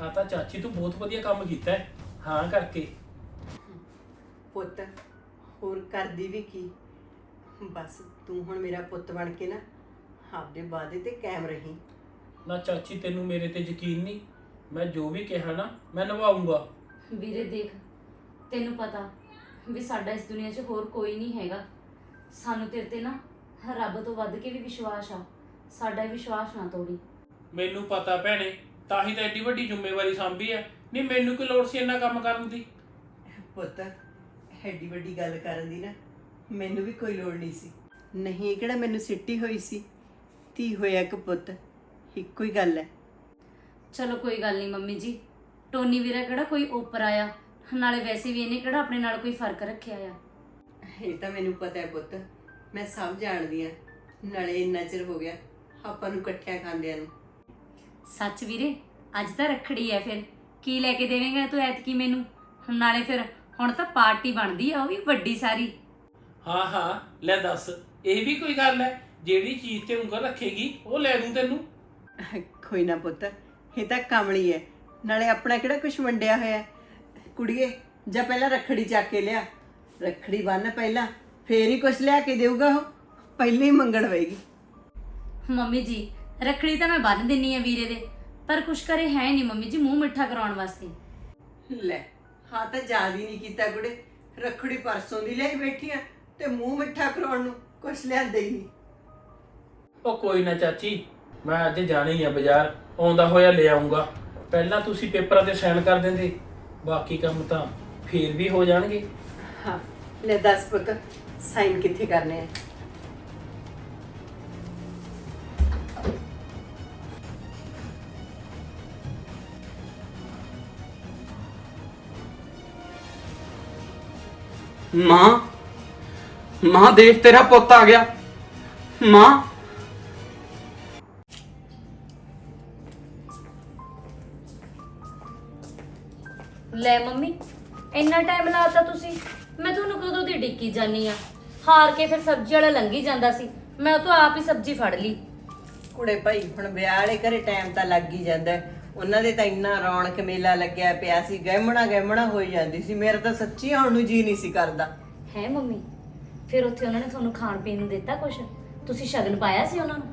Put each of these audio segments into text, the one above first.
ਆ ਤਾਂ ਚਾਚੀ ਤੂੰ ਬਹੁਤ ਵਧੀਆ ਕੰਮ ਕੀਤਾ ਹੈ ਹਾਂ ਕਰਕੇ। ਪੁੱਤ ਹੋਰ ਕਰਦੀ ਵੀ ਕੀ? ਬਸ ਤੂੰ ਹੁਣ ਮੇਰਾ ਪੁੱਤ ਬਣ ਕੇ ਨਾ ਆਪਦੇ ਵਾਅਦੇ ਤੇ ਕਾਇਮ ਰਹੀਂ। ਨਾ ਚਾਚੀ ਤੈਨੂੰ ਮੇਰੇ ਤੇ ਯਕੀਨ ਨਹੀਂ। ਮੈਂ ਜੋ ਵੀ ਕਿਹਾ ਨਾ ਮੈਂ ਨਿਭਾਉਂਗਾ ਵੀਰੇ ਦੇਖ ਤੈਨੂੰ ਪਤਾ ਵੀ ਸਾਡਾ ਇਸ ਦੁਨੀਆ 'ਚ ਹੋਰ ਕੋਈ ਨਹੀਂ ਹੈਗਾ। ਸਾਨੂੰ ਤੇਰੇ ਤੇ ਨਾ ਰੱਬ ਤੋਂ ਵੱਧ ਕੇ ਵੀ ਵਿਸ਼ਵਾਸ ਆ। ਸਾਡਾ ਇਹ ਵਿਸ਼ਵਾਸ ਨਾ ਤੋੜੀ। ਮੈਨੂੰ ਪਤਾ ਭੈਣੇ ਤਾਂ ਹੀ ਤਾਂ ਐਡੀ ਵੱਡੀ ਜ਼ਿੰਮੇਵਾਰੀ ਸੰਭੀ ਹੈ। ਨਹੀਂ ਮੈਨੂੰ ਕੀ ਲੋੜ ਸੀ ਇੰਨਾ ਕੰਮ ਕਰਨ ਦੀ? ਪੁੱਤ ਐਡੀ ਵੱਡੀ ਗੱਲ ਕਰਨ ਦੀ ਨਾ ਮੈਨੂੰ ਵੀ ਕੋਈ ਲੋੜ ਨਹੀਂ ਸੀ। ਨਹੀਂ ਇਹ ਕਿਹੜਾ ਮੈਨੂੰ ਸਿੱਟੀ ਹੋਈ ਸੀ? ਧੀ ਹੋਇਆ ਇੱਕ ਪੁੱਤ ਇੱਕੋ ਹੀ ਗੱਲ ਹੈ। ਚਲੋ ਕੋਈ ਗੱਲ ਨਹੀਂ ਮੰਮੀ ਜੀ। ਟੋਨੀ ਵੀਰਾ ਕਿਹੜਾ ਕੋਈ ਉੱਪਰ ਆਇਆ? ਨਾਲੇ ਵੈਸੇ ਵੀ ਇਹਨੇ ਕਿਹੜਾ ਆਪਣੇ ਨਾਲ ਕੋਈ ਫ਼ਰਕ ਰੱਖਿਆ ਆ? ਇਹ ਤਾਂ ਮੈਨੂੰ ਪਤਾ ਹੈ ਪੁੱਤ ਮੈਂ ਸਭ ਜਾਣਦੀ ਆ ਨਾਲੇ ਇੰਨਾ ਚਿਰ ਹੋ ਗਿਆ ਆਪਾਂ ਨੂੰ ਇਕੱਠਿਆਂ ਖਾਂਦਿਆਂ ਨੂੰ। ਸੱਚ ਵੀਰੇ ਅੱਜ ਤਾਂ ਰੱਖੜੀ ਐ ਫਿਰ। ਕੀ ਲੈ ਕੇ ਦੇਵੇਂਗਾ ਤੂੰ ਐਤਕੀ ਮੈਨੂੰ? ਨਾਲੇ ਫਿਰ ਹੁਣ ਤਾਂ ਪਾਰਟੀ ਬਣਦੀ ਆ ਉਹ ਵੀ ਵੱਡੀ ਸਾਰੀ। ਹਾਂ ਹਾਂ ਲੈ ਦੱਸ ਇਹ ਵੀ ਕੋਈ ਗੱਲ ਹੈ ਜਿਹੜੀ ਚੀਜ਼ ਤੇ ਉਂਗਲ ਰੱਖੇਗੀ ਉਹ ਲੈ ਦੂੰ ਤੈਨੂੰ। ਕੋਈ ਨਾ ਪੁੱਤ ਇਹ ਤਾਂ ਕਮਲੀ ਹੈ ਨਾਲੇ ਆਪਣਾ ਕਿਹੜਾ ਕੁਝ ਵੰਡਿਆ ਹੋਇਆ ਹੈ। ਕੁੜੀਏ ਜਾਂ ਪਹਿਲਾਂ ਰੱਖੜੀ ਚੱਕ ਕੇ ਲਿਆ। ਰੱਖੜੀ ਬੰਨ ਪਹਿਲਾਂ ਫੇਰ ਹੀ ਕੁਝ ਲਿਆ ਕੇ ਦੇਊਗਾ ਉਹ। ਪਹਿਲਾਂ ਹੀ ਮੰਗਣ ਹੋਏਗੀ। ਮੰਮੀ ਜੀ ਰੱਖੜੀ ਤਾਂ ਮੈਂ ਬੰਨ ਦਿੰਨੀ ਆ ਵੀਰੇ ਦੇ ਪਰ ਕੁਛ ਕਰੇ ਹੈ ਨਹੀਂ ਮੰਮੀ ਜੀ ਮੂੰਹ ਮਿੱਠਾ ਕਰਾਉਣ ਵਾਸਤੇ। ਲੈ ਹਾਂ ਤਾਂ ਯਾਦ ਹੀ ਨਹੀਂ ਕੀਤਾ ਕੁੜੇ ਰੱਖੜੀ ਪਰਸੋਂ ਦੀ ਲਈ ਬੈਠੀ ਆ ਤੇ ਮੂੰਹ ਮਿੱਠਾ ਕਰਾਉਣ ਨੂੰ ਕੁਝ ਲਿਆਂਦੇ ਹੀ ਨਹੀਂ। ਉਹ ਕੋਈ ਨਾ ਚਾਚੀ ਮੈਂ ਅੱਜ ਜਾਣਾ ਹੀ ਆ ਬਾਜ਼ਾਰ ਆਉਂਦਾ ਹੋਇਆ ਲੈ ਆਉਂਗਾ ਪਹਿਲਾਂ ਤੁਸੀਂ ਪੇਪਰਾਂ ਤੇ ਸਾਈਨ ਕਰ ਦਿੰਦੇ ਬਾਕੀ ਕੰਮ ਤਾਂ ਫੇਰ ਵੀ ਹੋ ਜਾਣਗੇ। ਹਾਂ ਲੈ ਦੱਸ ਪੁੱਤ ਸਾਈਨ ਕਿੱਥੇ ਕਰਨੇ ਆ? ਮਾਂ ਮਾਂ ਦੇਖ ਤੇਰਾ ਪੁੱਤ ਆ ਗਿਆ। ਮਾਂ। ਲੈ ਮੰਮੀ ਇੰਨਾ ਟਾਈਮ ਲਾਤਾ ਤੁਸੀਂ। ਮੈਂ ਤੁਹਾਨੂੰ ਕਦੋਂ ਦੀ ਡਿੱਕੀ ਜਾਨੀ ਆ? ਹਾਰ ਕੇ ਫਿਰ ਸਬਜ਼ੀ ਵਾਲਾ ਲੰਘੀ ਜਾਂਦਾ ਸੀ। ਮੈਂ ਉਹ ਤੋਂ ਆਪ ਹੀ ਸਬਜ਼ੀ ਫੜ ਲਈ। ਕੁੜੇ ਭਾਈ ਹੁਣ ਵਿਆਹ ਵਾਲੇ ਘਰੇ ਟਾਈਮ ਤਾਂ ਲੱਗ ਹੀ ਜਾਂਦਾ। ਹੈ। ਉਹਨਾਂ ਦੇ ਤਾਂ ਇੰਨਾ ਰੌਣਕ ਮੇਲਾ ਲੱਗਿਆ ਪਿਆ ਸੀ ਗਹਿਮਣਾ ਗਹਿਮਣਾ ਹੋਈ ਜਾਂਦੀ ਸੀ। ਮੇਰਾ ਤਾਂ ਸੱਚੀ ਆਉਣ ਨੂੰ ਜੀ ਨਹੀਂ ਸੀ ਕਰਦਾ। ਹੈ ਮੰਮੀ ਫਿਰ ਉੱਥੇ ਉਹਨਾਂ ਨੇ ਤੁਹਾਨੂੰ ਖਾਣ ਪੀਣ ਨੂੰ ਦਿੱਤਾ ਕੁਛ? ਤੁਸੀਂ ਸ਼ਗਨ ਪਾਇਆ ਸੀ ਉਹਨਾਂ ਨੂੰ?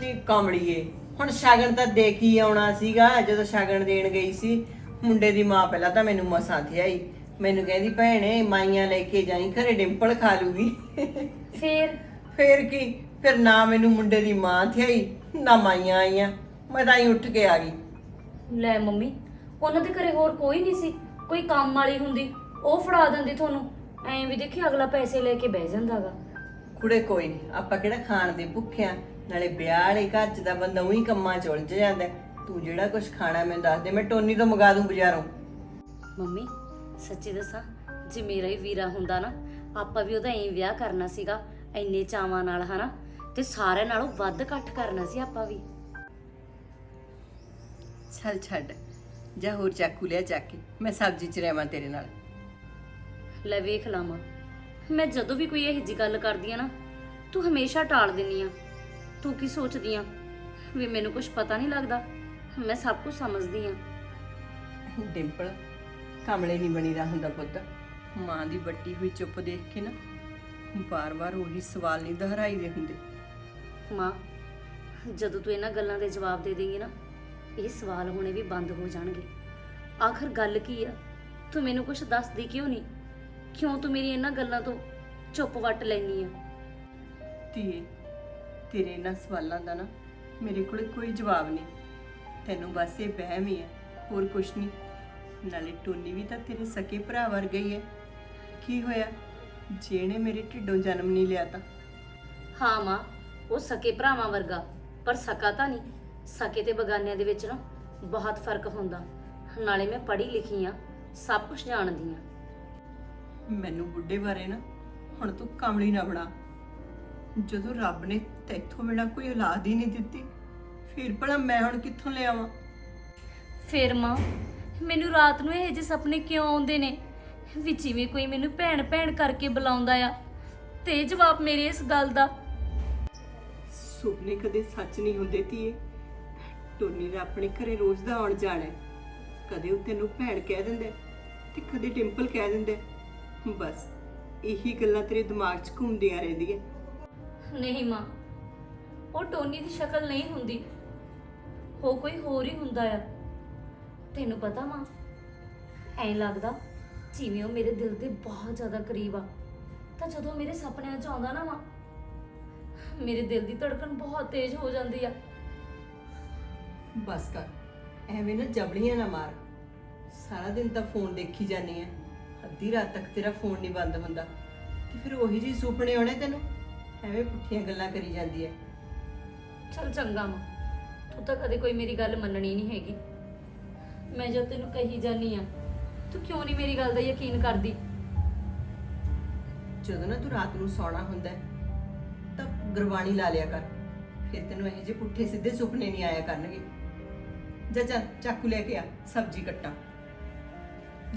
ਨਹੀਂ ਕਮੜੀਏ ਹੁਣ ਸ਼ਗਨ ਤਾਂ ਦੇ ਕੇ ਹੀ ਆਉਣਾ ਸੀਗਾ ਜਦੋਂ ਸ਼ਗਨ ਦੇਣ ਗਈ ਸੀ। ਮੁੰਡੇ ਦੀ ਮਾਂ ਪਹਿਲਾਂ ਤਾਂ ਮੈਨੂੰ ਮਸਾਂ ਥਿਆਈ ਮੈਨੂੰ ਕਹਿੰਦੀ ਭੈਣੇ ਮਾਈਆਂ ਲੈ ਕੇ ਜਾਈ ਘਰੇ ਡਿੰਪਲ ਖਾ ਲੂਗੀ। ਫਿਰ? ਫੇਰ ਕੀ? ਫਿਰ ਨਾ ਮੈਨੂੰ ਮੁੰਡੇ ਦੀ ਮਾਂ ਥਿਆਈ ਨਾ ਮਾਈਆਂ ਆਈਆਂ। ਮੈਂ ਤਾਂ ਹੀ ਉੱਠ ਕੇ ਆ ਗਈ। ਲੈ ਮੰਮੀ ਉਹਨਾਂ ਦੇ ਘਰੇ ਹੋਰ ਕੋਈ ਨਹੀਂ ਸੀ ਕੋਈ ਕੰਮ ਵਾਲੀ ਹੁੰਦੀ ਉਹ ਫੜਾ ਦਿੰਦੀ ਤੁਹਾਨੂੰ ਐਂ ਵੀ ਦੇਖੀ ਅਗਲਾ ਪੈਸੇ ਲੈ ਕੇ ਬਹਿ ਜਾਂਦਾਗਾ। ਕੁੜੇ ਕੋਈ ਨਹੀਂ ਆਪਾਂ ਕਿਹੜਾ ਖਾਣ ਦੇ ਭੁੱਖਿਆਂ ਨਾਲੇ ਵਿਆਹ ਵਾਲੇ ਘਰ ਚ ਦਾ ਬੰਦਾ ਉਹੀ ਕੰਮਾਂ ਚ ਉਲਝ ਜਾਂਦਾ ਹੈ। ਤੂੰ ਜਿਹੜਾ ਕੁਝ ਖਾਣਾ ਮੈਨੂੰ ਦੱਸ ਦੇ ਮੈਂ ਟੋਨੀ ਤੋਂ ਮੰਗਾ ਦੂੰ ਬਾਜ਼ਾਰੋਂ। ਮੰਮੀ ਸੱਚੀ ਦੱਸਾਂ ਜੇ ਮੇਰਾ ਹੀ ਵੀਰਾ ਹੁੰਦਾ ਨਾ ਆਪਾਂ ਵੀ ਉਹਦਾ ਐਂ ਵਿਆਹ ਕਰਨਾ ਸੀਗਾ ਐਨੇ ਚਾਵਾਂ ਨਾਲ ਹਨਾ? ਤੇ ਸਾਰਿਆਂ ਨਾਲੋਂ ਵੱਧ ਇਕੱਠ ਕਰਨਾ ਸੀ ਆਪਾਂ ਵੀ। ਚੱਲ ਛੱਡ। ਜਾ ਹੋਰ ਚਾਕੂ ਲਿਆ ਚੱਕ ਕੇ। ਮੈਂ ਸਬਜ਼ੀ ਚ ਰਹਿਵਾਂ ਤੇਰੇ ਨਾਲ। ਲੈ ਵੇਖ ਲਾਵਾਂ ਮੈਂ। ਜਦੋਂ ਵੀ ਕੋਈ ਇਹੋ ਜਿਹੀ ਗੱਲ ਕਰਦੀ ਆ ਨਾ ਤੂੰ ਹਮੇਸ਼ਾ ਟਾਲ ਦਿੰਨੀ ਆ। ਤੂੰ ਕੀ ਸੋਚਦੀ ਆ? ਵੀ ਮੈਨੂੰ ਕੁਝ ਪਤਾ ਨਹੀਂ ਲੱਗਦਾ। ਮੈਂ ਸਭ ਕੁਝ ਸਮਝਦੀ ਆ। ਡਿੰਪਲ ਕਮਲੇ ਨਹੀਂ ਬਣੀਦਾ ਹੁੰਦਾ ਪੁੱਤ। ਮਾਂ ਦੀ ਵੱਟੀ ਹੋਈ ਚੁੱਪ ਦੇਖ ਕੇ ਨਾ ਬਾਰ-ਬਾਰ ਉਹੀ ਸਵਾਲ ਨਹੀਂ ਦੁਹਰਾਈਦੇ ਹੁੰਦੇ। ਮਾਂ ਜਦੋਂ ਤੂੰ ਇਹਨਾਂ ਗੱਲਾਂ ਦੇ ਜਵਾਬ ਦੇ ਦੇਂਗੀ ਨਾ ਇਹ ਸਵਾਲ ਹੋਣੇ ਵੀ ਬੰਦ ਹੋ ਜਾਣਗੇ। ਆਖਰ ਗੱਲ ਕੀ ਆ? ਤੂੰ ਮੈਨੂੰ ਕੁਝ ਦੱਸਦੀ ਕਿਉਂ ਨਹੀਂ? ਕਿਉਂ ਤੂੰ ਮੇਰੀ ਇਹਨਾਂ ਗੱਲਾਂ ਤੋਂ ਚੁੱਪ ਵੱਟ ਲੈਨੀ ਆ? ਧੀਏ ਤੇਰੇ ਇਹਨਾਂ ਸਵਾਲਾਂ ਦਾ ਨਾ ਮੇਰੇ ਕੋਲ ਕੋਈ ਜਵਾਬ ਨਹੀਂ। ਤੈਨੂੰ ਬਸ ਇਹ ਵਹਿਮ ਹੀ ਹੈ ਹੋਰ ਕੁਛ ਨਹੀਂ। ਨਾਲੇ ਟੋਨੀ ਵੀ ਤਾਂ ਤੇਰੇ ਸਕੇ ਭਰਾ ਵਰਗਾ ਹੀ ਹੈ ਕੀ ਹੋਇਆ? ਜਿਹਨੇ ਮੇਰੇ ਢਿੱਡੋਂ ਜਨਮ ਨਹੀਂ ਲਿਆ ਤਾਂ? ਹਾਂ ਮਾਂ ਉਹ ਸਕੇ ਭਰਾਵਾਂ ਵਰਗਾ ਪਰ ਸਕਾ ਤਾਂ ਨਹੀਂ। ਸਕੇ ਤੇ ਬਗਾਨਿਆਂ ਦੇ ਵਿੱਚ ਨਾ ਬਹੁਤ ਫ਼ਰਕ ਹੁੰਦਾ। ਨਾਲੇ ਮੈਂ ਪੜ੍ਹੀ ਲਿਖੀ ਆ ਸਭ ਕੁਝ ਜਾਣਦੀ ਆ। ਮੈਨੂੰ ਬੁੱਢੇ ਬਾਰੇ ਨਾ ਹੁਣ ਤੂੰ ਕਮਲੀ ਨਾ ਬਣਾ। ਜਦੋਂ ਰੱਬ ਨੇ ਤੈਥੋਂ ਬਿਨਾ ਕੋਈ ਔਲਾਦ ਹੀ ਨਹੀਂ ਦਿੱਤੀ ਫਿਰ ਭਲਾ ਮੈਂ ਹੁਣ ਕਿੱਥੋਂ ਲਿਆਵਾਂ ਫਿਰ ਮਾਂ ਮੈਨੂੰ ਰਾਤ ਨੂੰ ਇਹ ਜਿਹੇ ਸੁਪਨੇ ਕਿਉਂ ਆਉਂਦੇ ਨੇ? ਵੀ ਜਿਵੇਂ ਕੋਈ ਮੈਨੂੰ ਭੈਣ ਭੈਣ ਕਰਕੇ ਬੁਲਾਉਂਦਾ ਆ। ਤੇ ਜਵਾਬ ਮੇਰੇ ਇਸ ਗੱਲ ਦਾ। ਸੁਪਨੇ ਕਦੇ ਸੱਚ ਨਹੀਂ ਹੁੰਦੇ ਧੀਏ। ਟੋਨੀ ਦਾ ਆਪਣੇ ਘਰੇ ਰੋਜ਼ ਦਾ ਆਉਣ ਜਾਣਾ ਹੈ। ਕਦੇ ਉਹ ਤੈਨੂੰ ਭੈਣ ਕਹਿ ਦਿੰਦੇ ਤੇ ਕਦੇ ਡਿੰਪਲ ਕਹਿ ਦਿੰਦੇ ਬਸ, ਇਹੀ ਗੱਲਾਂ ਤੇਰੇ ਦਿਮਾਗ 'ਚ ਘੁੰਮਦੀਆਂ ਰਹਿੰਦੀਆਂ। ਨਹੀਂ ਮਾਂ, ਉਹ ਟੋਨੀ ਦੀ ਸ਼ਕਲ ਨਹੀਂ ਹੁੰਦੀ। ਹੋ ਕੋਈ ਹੋਰ ਹੀ ਹੁੰਦਾ ਆ। ਤੈਨੂੰ ਪਤਾ ਮਾਂ, ਐਂ ਲੱਗਦਾ ਜਿਵੇਂ ਉਹ ਮੇਰੇ ਦਿਲ ਦੇ ਬਹੁਤ ਜ਼ਿਆਦਾ ਕਰੀਬ ਆ। ਤਾਂ ਜਦੋਂ ਮੇਰੇ ਸੁਪਨਿਆਂ 'ਚ ਆਉਂਦਾ ਨਾ ਮਾਂ, ਮੇਰੇ ਦਿਲ ਦੀ ਧੜਕਣ ਬਹੁਤ ਤੇਜ਼ ਹੋ ਜਾਂਦੀ ਆ। ਬਸ ਕਰ। ਐਵੇਂ ਨਾ ਜਬਲੀਆਂ ਨਾ ਮਾਰ। ਸਾਰਾ ਦਿਨ ਤਾਂ ਫੋਨ ਦੇਖੀ ਜਾਨੀ ਐ ਅੱਧੀ ਰਾਤ ਤੱਕ ਤੇਰਾ ਫੋਨ ਨਹੀਂ ਬੰਦ ਹੁੰਦਾ। ਤੇ ਫਿਰ ਉਹੀ ਜੀ ਸੁਪਨੇ ਆਉਣੇ ਤੈਨੂੰ? ਐਵੇਂ ਪੁੱਠੀਆਂ ਗੱਲਾਂ ਕਰੀ ਜਾਂਦੀ ਐ ਚਲ ਚੰਗਾ ਮਾਂ ਤੂੰ ਤਾਂ ਕਦੇ ਕੋਈ ਮੇਰੀ ਗੱਲ ਮੰਨਣੀ ਨਹੀਂ ਹੈਗੀ। ਮੈਂ ਜਦ ਤੈਨੂੰ ਕਹੀ ਜਾਨੀ ਆ ਤੂੰ ਕਿਉਂ ਨਹੀਂ ਮੇਰੀ ਗੱਲ ਦਾ ਯਕੀਨ ਕਰਦੀ? ਜਦੋਂ ਨਾ ਤੂੰ ਰਾਤ ਨੂੰ ਸੌਣਾ ਹੁੰਦਾ ਹੈ, ਤਾਂ ਗੁਰਬਾਣੀ ਲਾ ਲਿਆ ਕਰ। ਫਿਰ ਤੈਨੂੰ ਇਹੋ ਜਿਹੇ ਪੁੱਠੇ ਸਿੱਧੇ ਸੁਪਨੇ ਨਹੀਂ ਆਇਆ ਕਰਨਗੇ। ਜਾ ਜਾ ਚਾਕੂ ਲੈ ਕੇ ਆ, ਸਬਜ਼ੀ ਕੱਟਾਂ।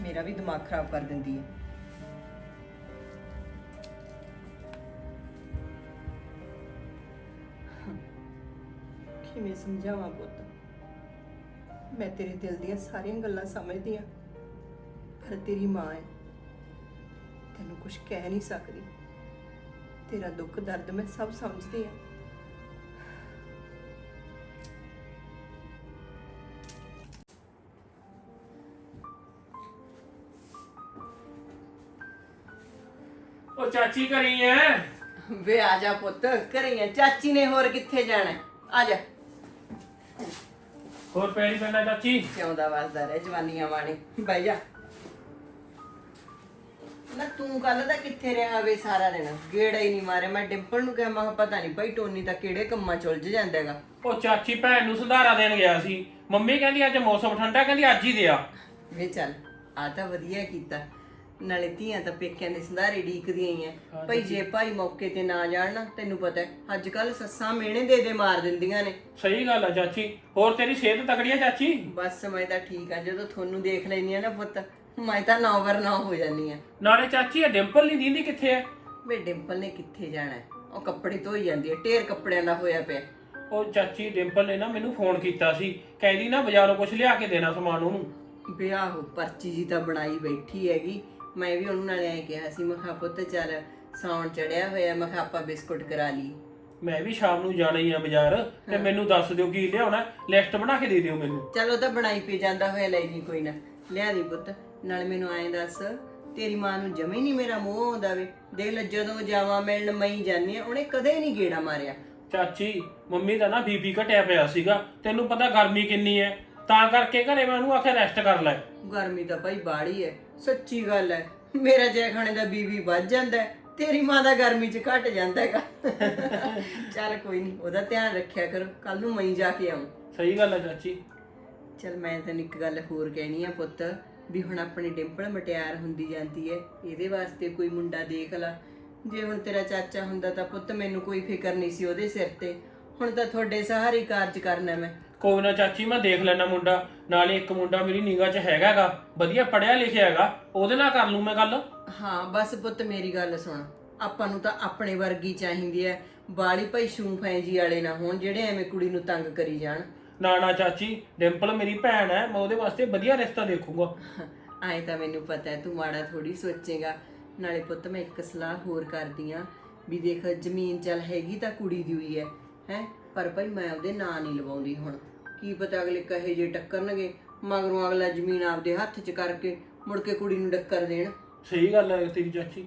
ਮੇਰਾ ਵੀ ਦਿਮਾਗ ਖਰਾਬ ਕਰ ਦਿੰਦੀ ਹੈ। ਕਿਵੇਂ ਸਮਝਾਵਾਂ ਪੁੱਤ? ਮੈਂ ਤੇਰੇ ਦਿਲ ਦੀਆਂ ਸਾਰੀਆਂ ਗੱਲਾਂ ਸਮਝਦੀ ਆ ਪਰ ਤੇਰੀ ਮਾਂ ਹੈ। ਤੈਨੂੰ ਕੁਝ ਕਹਿ ਨਹੀਂ ਸਕਦੀ। ਤੇਰਾ ਦੁੱਖ ਦਰਦ ਮੈਂ ਸਭ ਸਮਝਦੀ ਆ ਉਹ ਚਾਚੀ ਕਰੀ ਐ ਵੇ ਆ ਜਾ ਪੁੱਤ ਘਰੇ ਆ ਚਾਚੀ ਨੇ ਹੋਰ ਕਿੱਥੇ ਜਾਣਾ? ਹੈ? ਆ ਜਾ। ਹੋਰ ਪੈਰੀ ਪੈਣਾ ਚਾਚੀ? ਕਿਉਂਦਾ ਵਸਦਾ ਰਹਿ ਜਵਾਨੀਆਂ ਵਾਣੇ ਬਹਿ ਜਾ। ਨਾ ਤੂੰ ਕੱਲ ਦਾ ਕਿੱਥੇ ਰਿਹਾ ਵੇ ਸਾਰਾ ਦਿਨ? ਗੇੜਾ ਹੀ ਨਹੀਂ ਮਾਰਿਆ। ਮੈਂ ਡਿੰਪਲ ਨੂੰ ਕਿਹਾ ਮੈਂ ਕਿਹਾ ਪਤਾ ਨਹੀਂ ਭਾਈ ਟੋਨੀ ਤਾਂ ਕਿਹੜੇ ਕੰਮਾਂ ਚ ਉਲਝ ਜਾਂਦਾ ਹੈਗਾ। ਉਹ ਚਾਚੀ ਭੈਣ ਨੂੰ ਸੰਧਾਰਾ ਦੇਣ ਗਿਆ ਸੀ। ਮੰਮੀ ਕਹਿੰਦੀ ਅੱਜ ਮੌਸਮ ਠੰਡਾ ਕਹਿੰਦੀ ਅੱਜ ਹੀ ਦਿਆ। ਵੇ ਚੱਲ ਆ ਤਾਂ ਵਧੀਆ ਕੀਤਾ। ਨਾਲੇ ਧੀਆਂ ਤਾਂ ਪੇਕਿਆਂ ਦੇ ਸੰਧਾਰੇ ਢੀਕਦੀਆਂ ਹੀ ਹਾਂ ਭਾਈ ਜੇ ਭਾਈ ਮੌਕੇ ਤੇ ਨਾ ਜਾਣ ਨਾ ਤੈਨੂੰ ਪਤਾ ਹੈ ਅੱਜ ਕੱਲ ਸੱਸਾਂ ਮਿਹਣੇ ਦੇ ਦੇ ਮਾਰ ਦਿੰਦੀਆਂ ਨੇ। ਸਹੀ ਗੱਲ ਆ ਚਾਚੀ ਹੋਰ ਤੇਰੀ ਸਿਹਤ ਤਕੜੀ ਆ ਚਾਚੀ? ਬਸ ਮੈਂ ਤਾਂ ਠੀਕ ਆ ਜਦੋਂ ਤੁਹਾਨੂੰ ਦੇਖ ਲੈਨੀ ਆ ਨਾ ਪੁੱਤ ਮੈਂ ਤਾਂ ਨੌਵਰ ਨਾ ਹੋ ਜਾਨੀ ਆ। ਨਾਲੇ ਚਾਚੀ ਇਹ ਡਿੰਪਲ ਨਹੀਂ ਦਿੰਦੀ ਕਿੱਥੇ ਐ ਵੇ ਡਿੰਪਲ ਨੇ ਕਿੱਥੇ ਜਾਣਾ ਹੈ? ਉਹ ਕੱਪੜੇ ਧੋਈ ਜਾਂਦੀ ਹੈ ਢੇਰ ਕੱਪੜਿਆਂ ਦਾ ਹੋਇਆ ਪਿਆ। ਉਹ ਚਾਚੀ ਡਿੰਪਲ ਨੇ ਨਾ ਮੈਨੂੰ ਫੋਨ ਕੀਤਾ ਸੀ ਕਹਿੰਦੀ ਨਾ ਬਾਜ਼ਾਰੋਂ ਕੁਝ ਲਿਆ ਕੇ ਦੇਣਾ ਸਮਾਨ ਉਹਨੂੰ। ਵਿਆਹ ਹੋ ਪਰਚੀ ਜੀ ਤਾਂ ਬਣਾਈ ਬੈਠੀ ਹੈਗੀ। ਮੈਂ ਵੀ ਉਹਨੂੰ ਨਾਲੇ ਐ ਕਿਹਾ ਸੀ ਮੈਂ ਕਿਹਾ ਪੁੱਤ ਚੱਲ ਸੌਣ ਚੜਿਆ ਹੋਇਆ ਮੈਂ ਕਿਹਾ ਆਪਾਂ ਬਿਸਕੁਟ ਕਰਾ ਲਈ ਮੈਂ ਵੀ ਸ਼ਾਮ ਨੂੰ ਜਾਣਾ ਹੀ ਆ ਬਾਜ਼ਾਰ ਤੇ ਮੈਨੂੰ ਦੱਸ ਦਿਓ ਕੀ ਲਿਆਉਣਾ ਲਿਸਟ ਬਣਾ ਕੇ ਦੇ ਦਿਓ ਮੈਨੂੰ। ਚਲੋ ਤਾਂ ਬਣਾਈ ਪੀ ਜਾਂਦਾ ਹੋਇਆ ਲੈ ਜੀ ਕੋਈ ਨਾ। ਲਿਆ ਦੀ ਪੁੱਤ ਨਾਲ ਮੈਨੂੰ ਐਂ ਦੱਸ ਤੇਰੀ ਮਾਂ ਨੂੰ ਜਮੇ ਨਹੀਂ ਮੇਰਾ ਮੋਹ ਆਉਂਦਾ ਵੇ। ਦੇਖ ਲੈ ਜਦੋਂ ਜਾਵਾਂ ਮਿਲਣ ਮਈ ਜਾਂਦੀ ਆ ਉਹਨੇ ਕਦੇ ਨਹੀਂ ਗੇੜਾ ਮਾਰਿਆ। ਚਾਚੀ ਮੰਮੀ ਦਾ ਨਾ ਬੀਪੀ ਘਟਿਆ ਪਿਆ ਸੀਗਾ ਤੈਨੂੰ ਪਤਾ ਗਰਮੀ ਕਿੰਨੀ ਐ ਤਾਂ ਕਰਕੇ ਘਰੇ ਮੈਂ ਉਹਨੂੰ ਆਖਿਆ ਰੈਸਟ ਕਰ ਲੈ। ਗਰਮੀ ਤਾਂ ਭਾਈ ਬਾੜੀ ਹੈ। ਸੱਚੀ ਗੱਲ ਹੈ ਮੇਰਾ ਜੈ ਖਾਣੇ ਦਾ ਬੀਬੀ ਵੱਧ ਜਾਂਦਾ ਹੈ ਤੇਰੀ ਮਾਂ ਦਾ ਗਰਮੀ 'ਚ ਘਟ ਜਾਂਦਾ ਹੈਗਾ। ਚੱਲ ਕੋਈ ਨਹੀਂ ਉਹਦਾ ਧਿਆਨ ਰੱਖਿਆ ਕਰੋ। ਕੱਲ ਨੂੰ ਮਈ ਜਾ ਕੇ ਆਉਂ ਸਹੀ ਗੱਲ ਆ ਚਾਚੀ। ਚੱਲ ਮੈਂ ਤੈਨੂੰ ਇੱਕ ਗੱਲ ਹੋਰ ਕਹਿਣੀ ਆ ਪੁੱਤ ਵੀ ਹੁਣ ਆਪਣੀ ਡਿੰਪਲ ਮਟਿਆਰ ਹੁੰਦੀ ਜਾਂਦੀ ਹੈ ਇਹਦੇ ਵਾਸਤੇ ਕੋਈ ਮੁੰਡਾ ਦੇਖ ਲਾ। ਜੇ ਹੁਣ ਤੇਰਾ ਚਾਚਾ ਹੁੰਦਾ ਤਾਂ ਪੁੱਤ ਮੈਨੂੰ ਕੋਈ ਫਿਕਰ ਨਹੀਂ ਸੀ ਉਹਦੇ ਸਿਰ ਤੇ। ਹੁਣ ਤਾਂ ਤੁਹਾਡੇ ਸਹਾਰੇ ਹੀ ਕਾਰਜ ਕਰਨਾ ਮੈਂ। ਕੋਈ ਨਾ ਚਾਚੀ ਮੈਂ ਦੇਖ ਲੈਣਾ ਮੁੰਡਾ। ਨਾਲੇ ਇੱਕ ਮੁੰਡਾ ਮੇਰੀ ਨਿਗਾਹ 'ਚ ਹੈਗਾਗਾ। ਵਧੀਆ ਪੜਿਆ ਲਿਖਿਆ ਹੈਗਾ। ਉਹਦੇ ਨਾਲ ਕਰ ਲੂ ਮੈਂ ਗੱਲ। ਹਾਂ ਬਸ ਪੁੱਤ ਮੇਰੀ ਗੱਲ ਸੁਣ। ਆਪਾਂ ਨੂੰ ਤਾਂ ਆਪਣੇ ਵਰਗੀ ਚਾਹੀਦੀ ਐ। ਬਾਲੀ ਭਾਈ ਸ਼ੂ ਫੈਂਜੀ ਵਾਲੇ ਨਾ ਹੋਣ ਜਿਹੜੇ ਐਵੇਂ ਕੁੜੀ ਨੂੰ ਤੰਗ ਕਰੀ ਜਾਣ। ਨਾ ਨਾ ਚਾਚੀ ਡਿੰਪਲ ਮੇਰੀ ਭੈਣ ਹੈ ਮੈਂ ਉਹਦੇ ਵਾਸਤੇ ਵਧੀਆ ਰਿਸ਼ਤਾ ਦੇਖੂਗਾ। ਐਂ ਤਾਂ ਮੈਨੂੰ ਪਤਾ ਹੈ ਤੂੰ ਮਾੜਾ ਥੋੜੀ ਸੋਚੇਗਾ। ਨਾਲੇ ਪੁੱਤ ਮੈਂ ਇੱਕ ਸਲਾਹ ਹੋਰ ਕਰਦੀ ਆ। ਵੀ ਦੇਖ ਜ਼ਮੀਨ ਚੱਲ ਹੈਗੀ ਤਾਂ ਕੁੜੀ ਦੀ ਹੋਈ ਐ। ਹੈ? ਪਰ ਭਾਈ ਮੈਂ ਉਹਦੇ ਨਾਂ ਨਹੀਂ ਲਵਾਉਂਦੀ ਹੁਣ। ਕੀ ਪਤਾ ਅਗਲੇ ਕਹੇ ਜੇ ਟੱਕਰਨਗੇ ਮਗਰੋਂ ਅਗਲਾ ਜ਼ਮੀਨ ਆਪਦੇ ਹੱਥ 'ਚ ਕਰਕੇ ਮੁੜ ਕੇ ਕੁੜੀ ਨੂੰ ਡੱਕਰ ਦੇਣ। ਸਹੀ ਗੱਲ ਹੈ ਤੇਰੀ ਚਾਚੀ।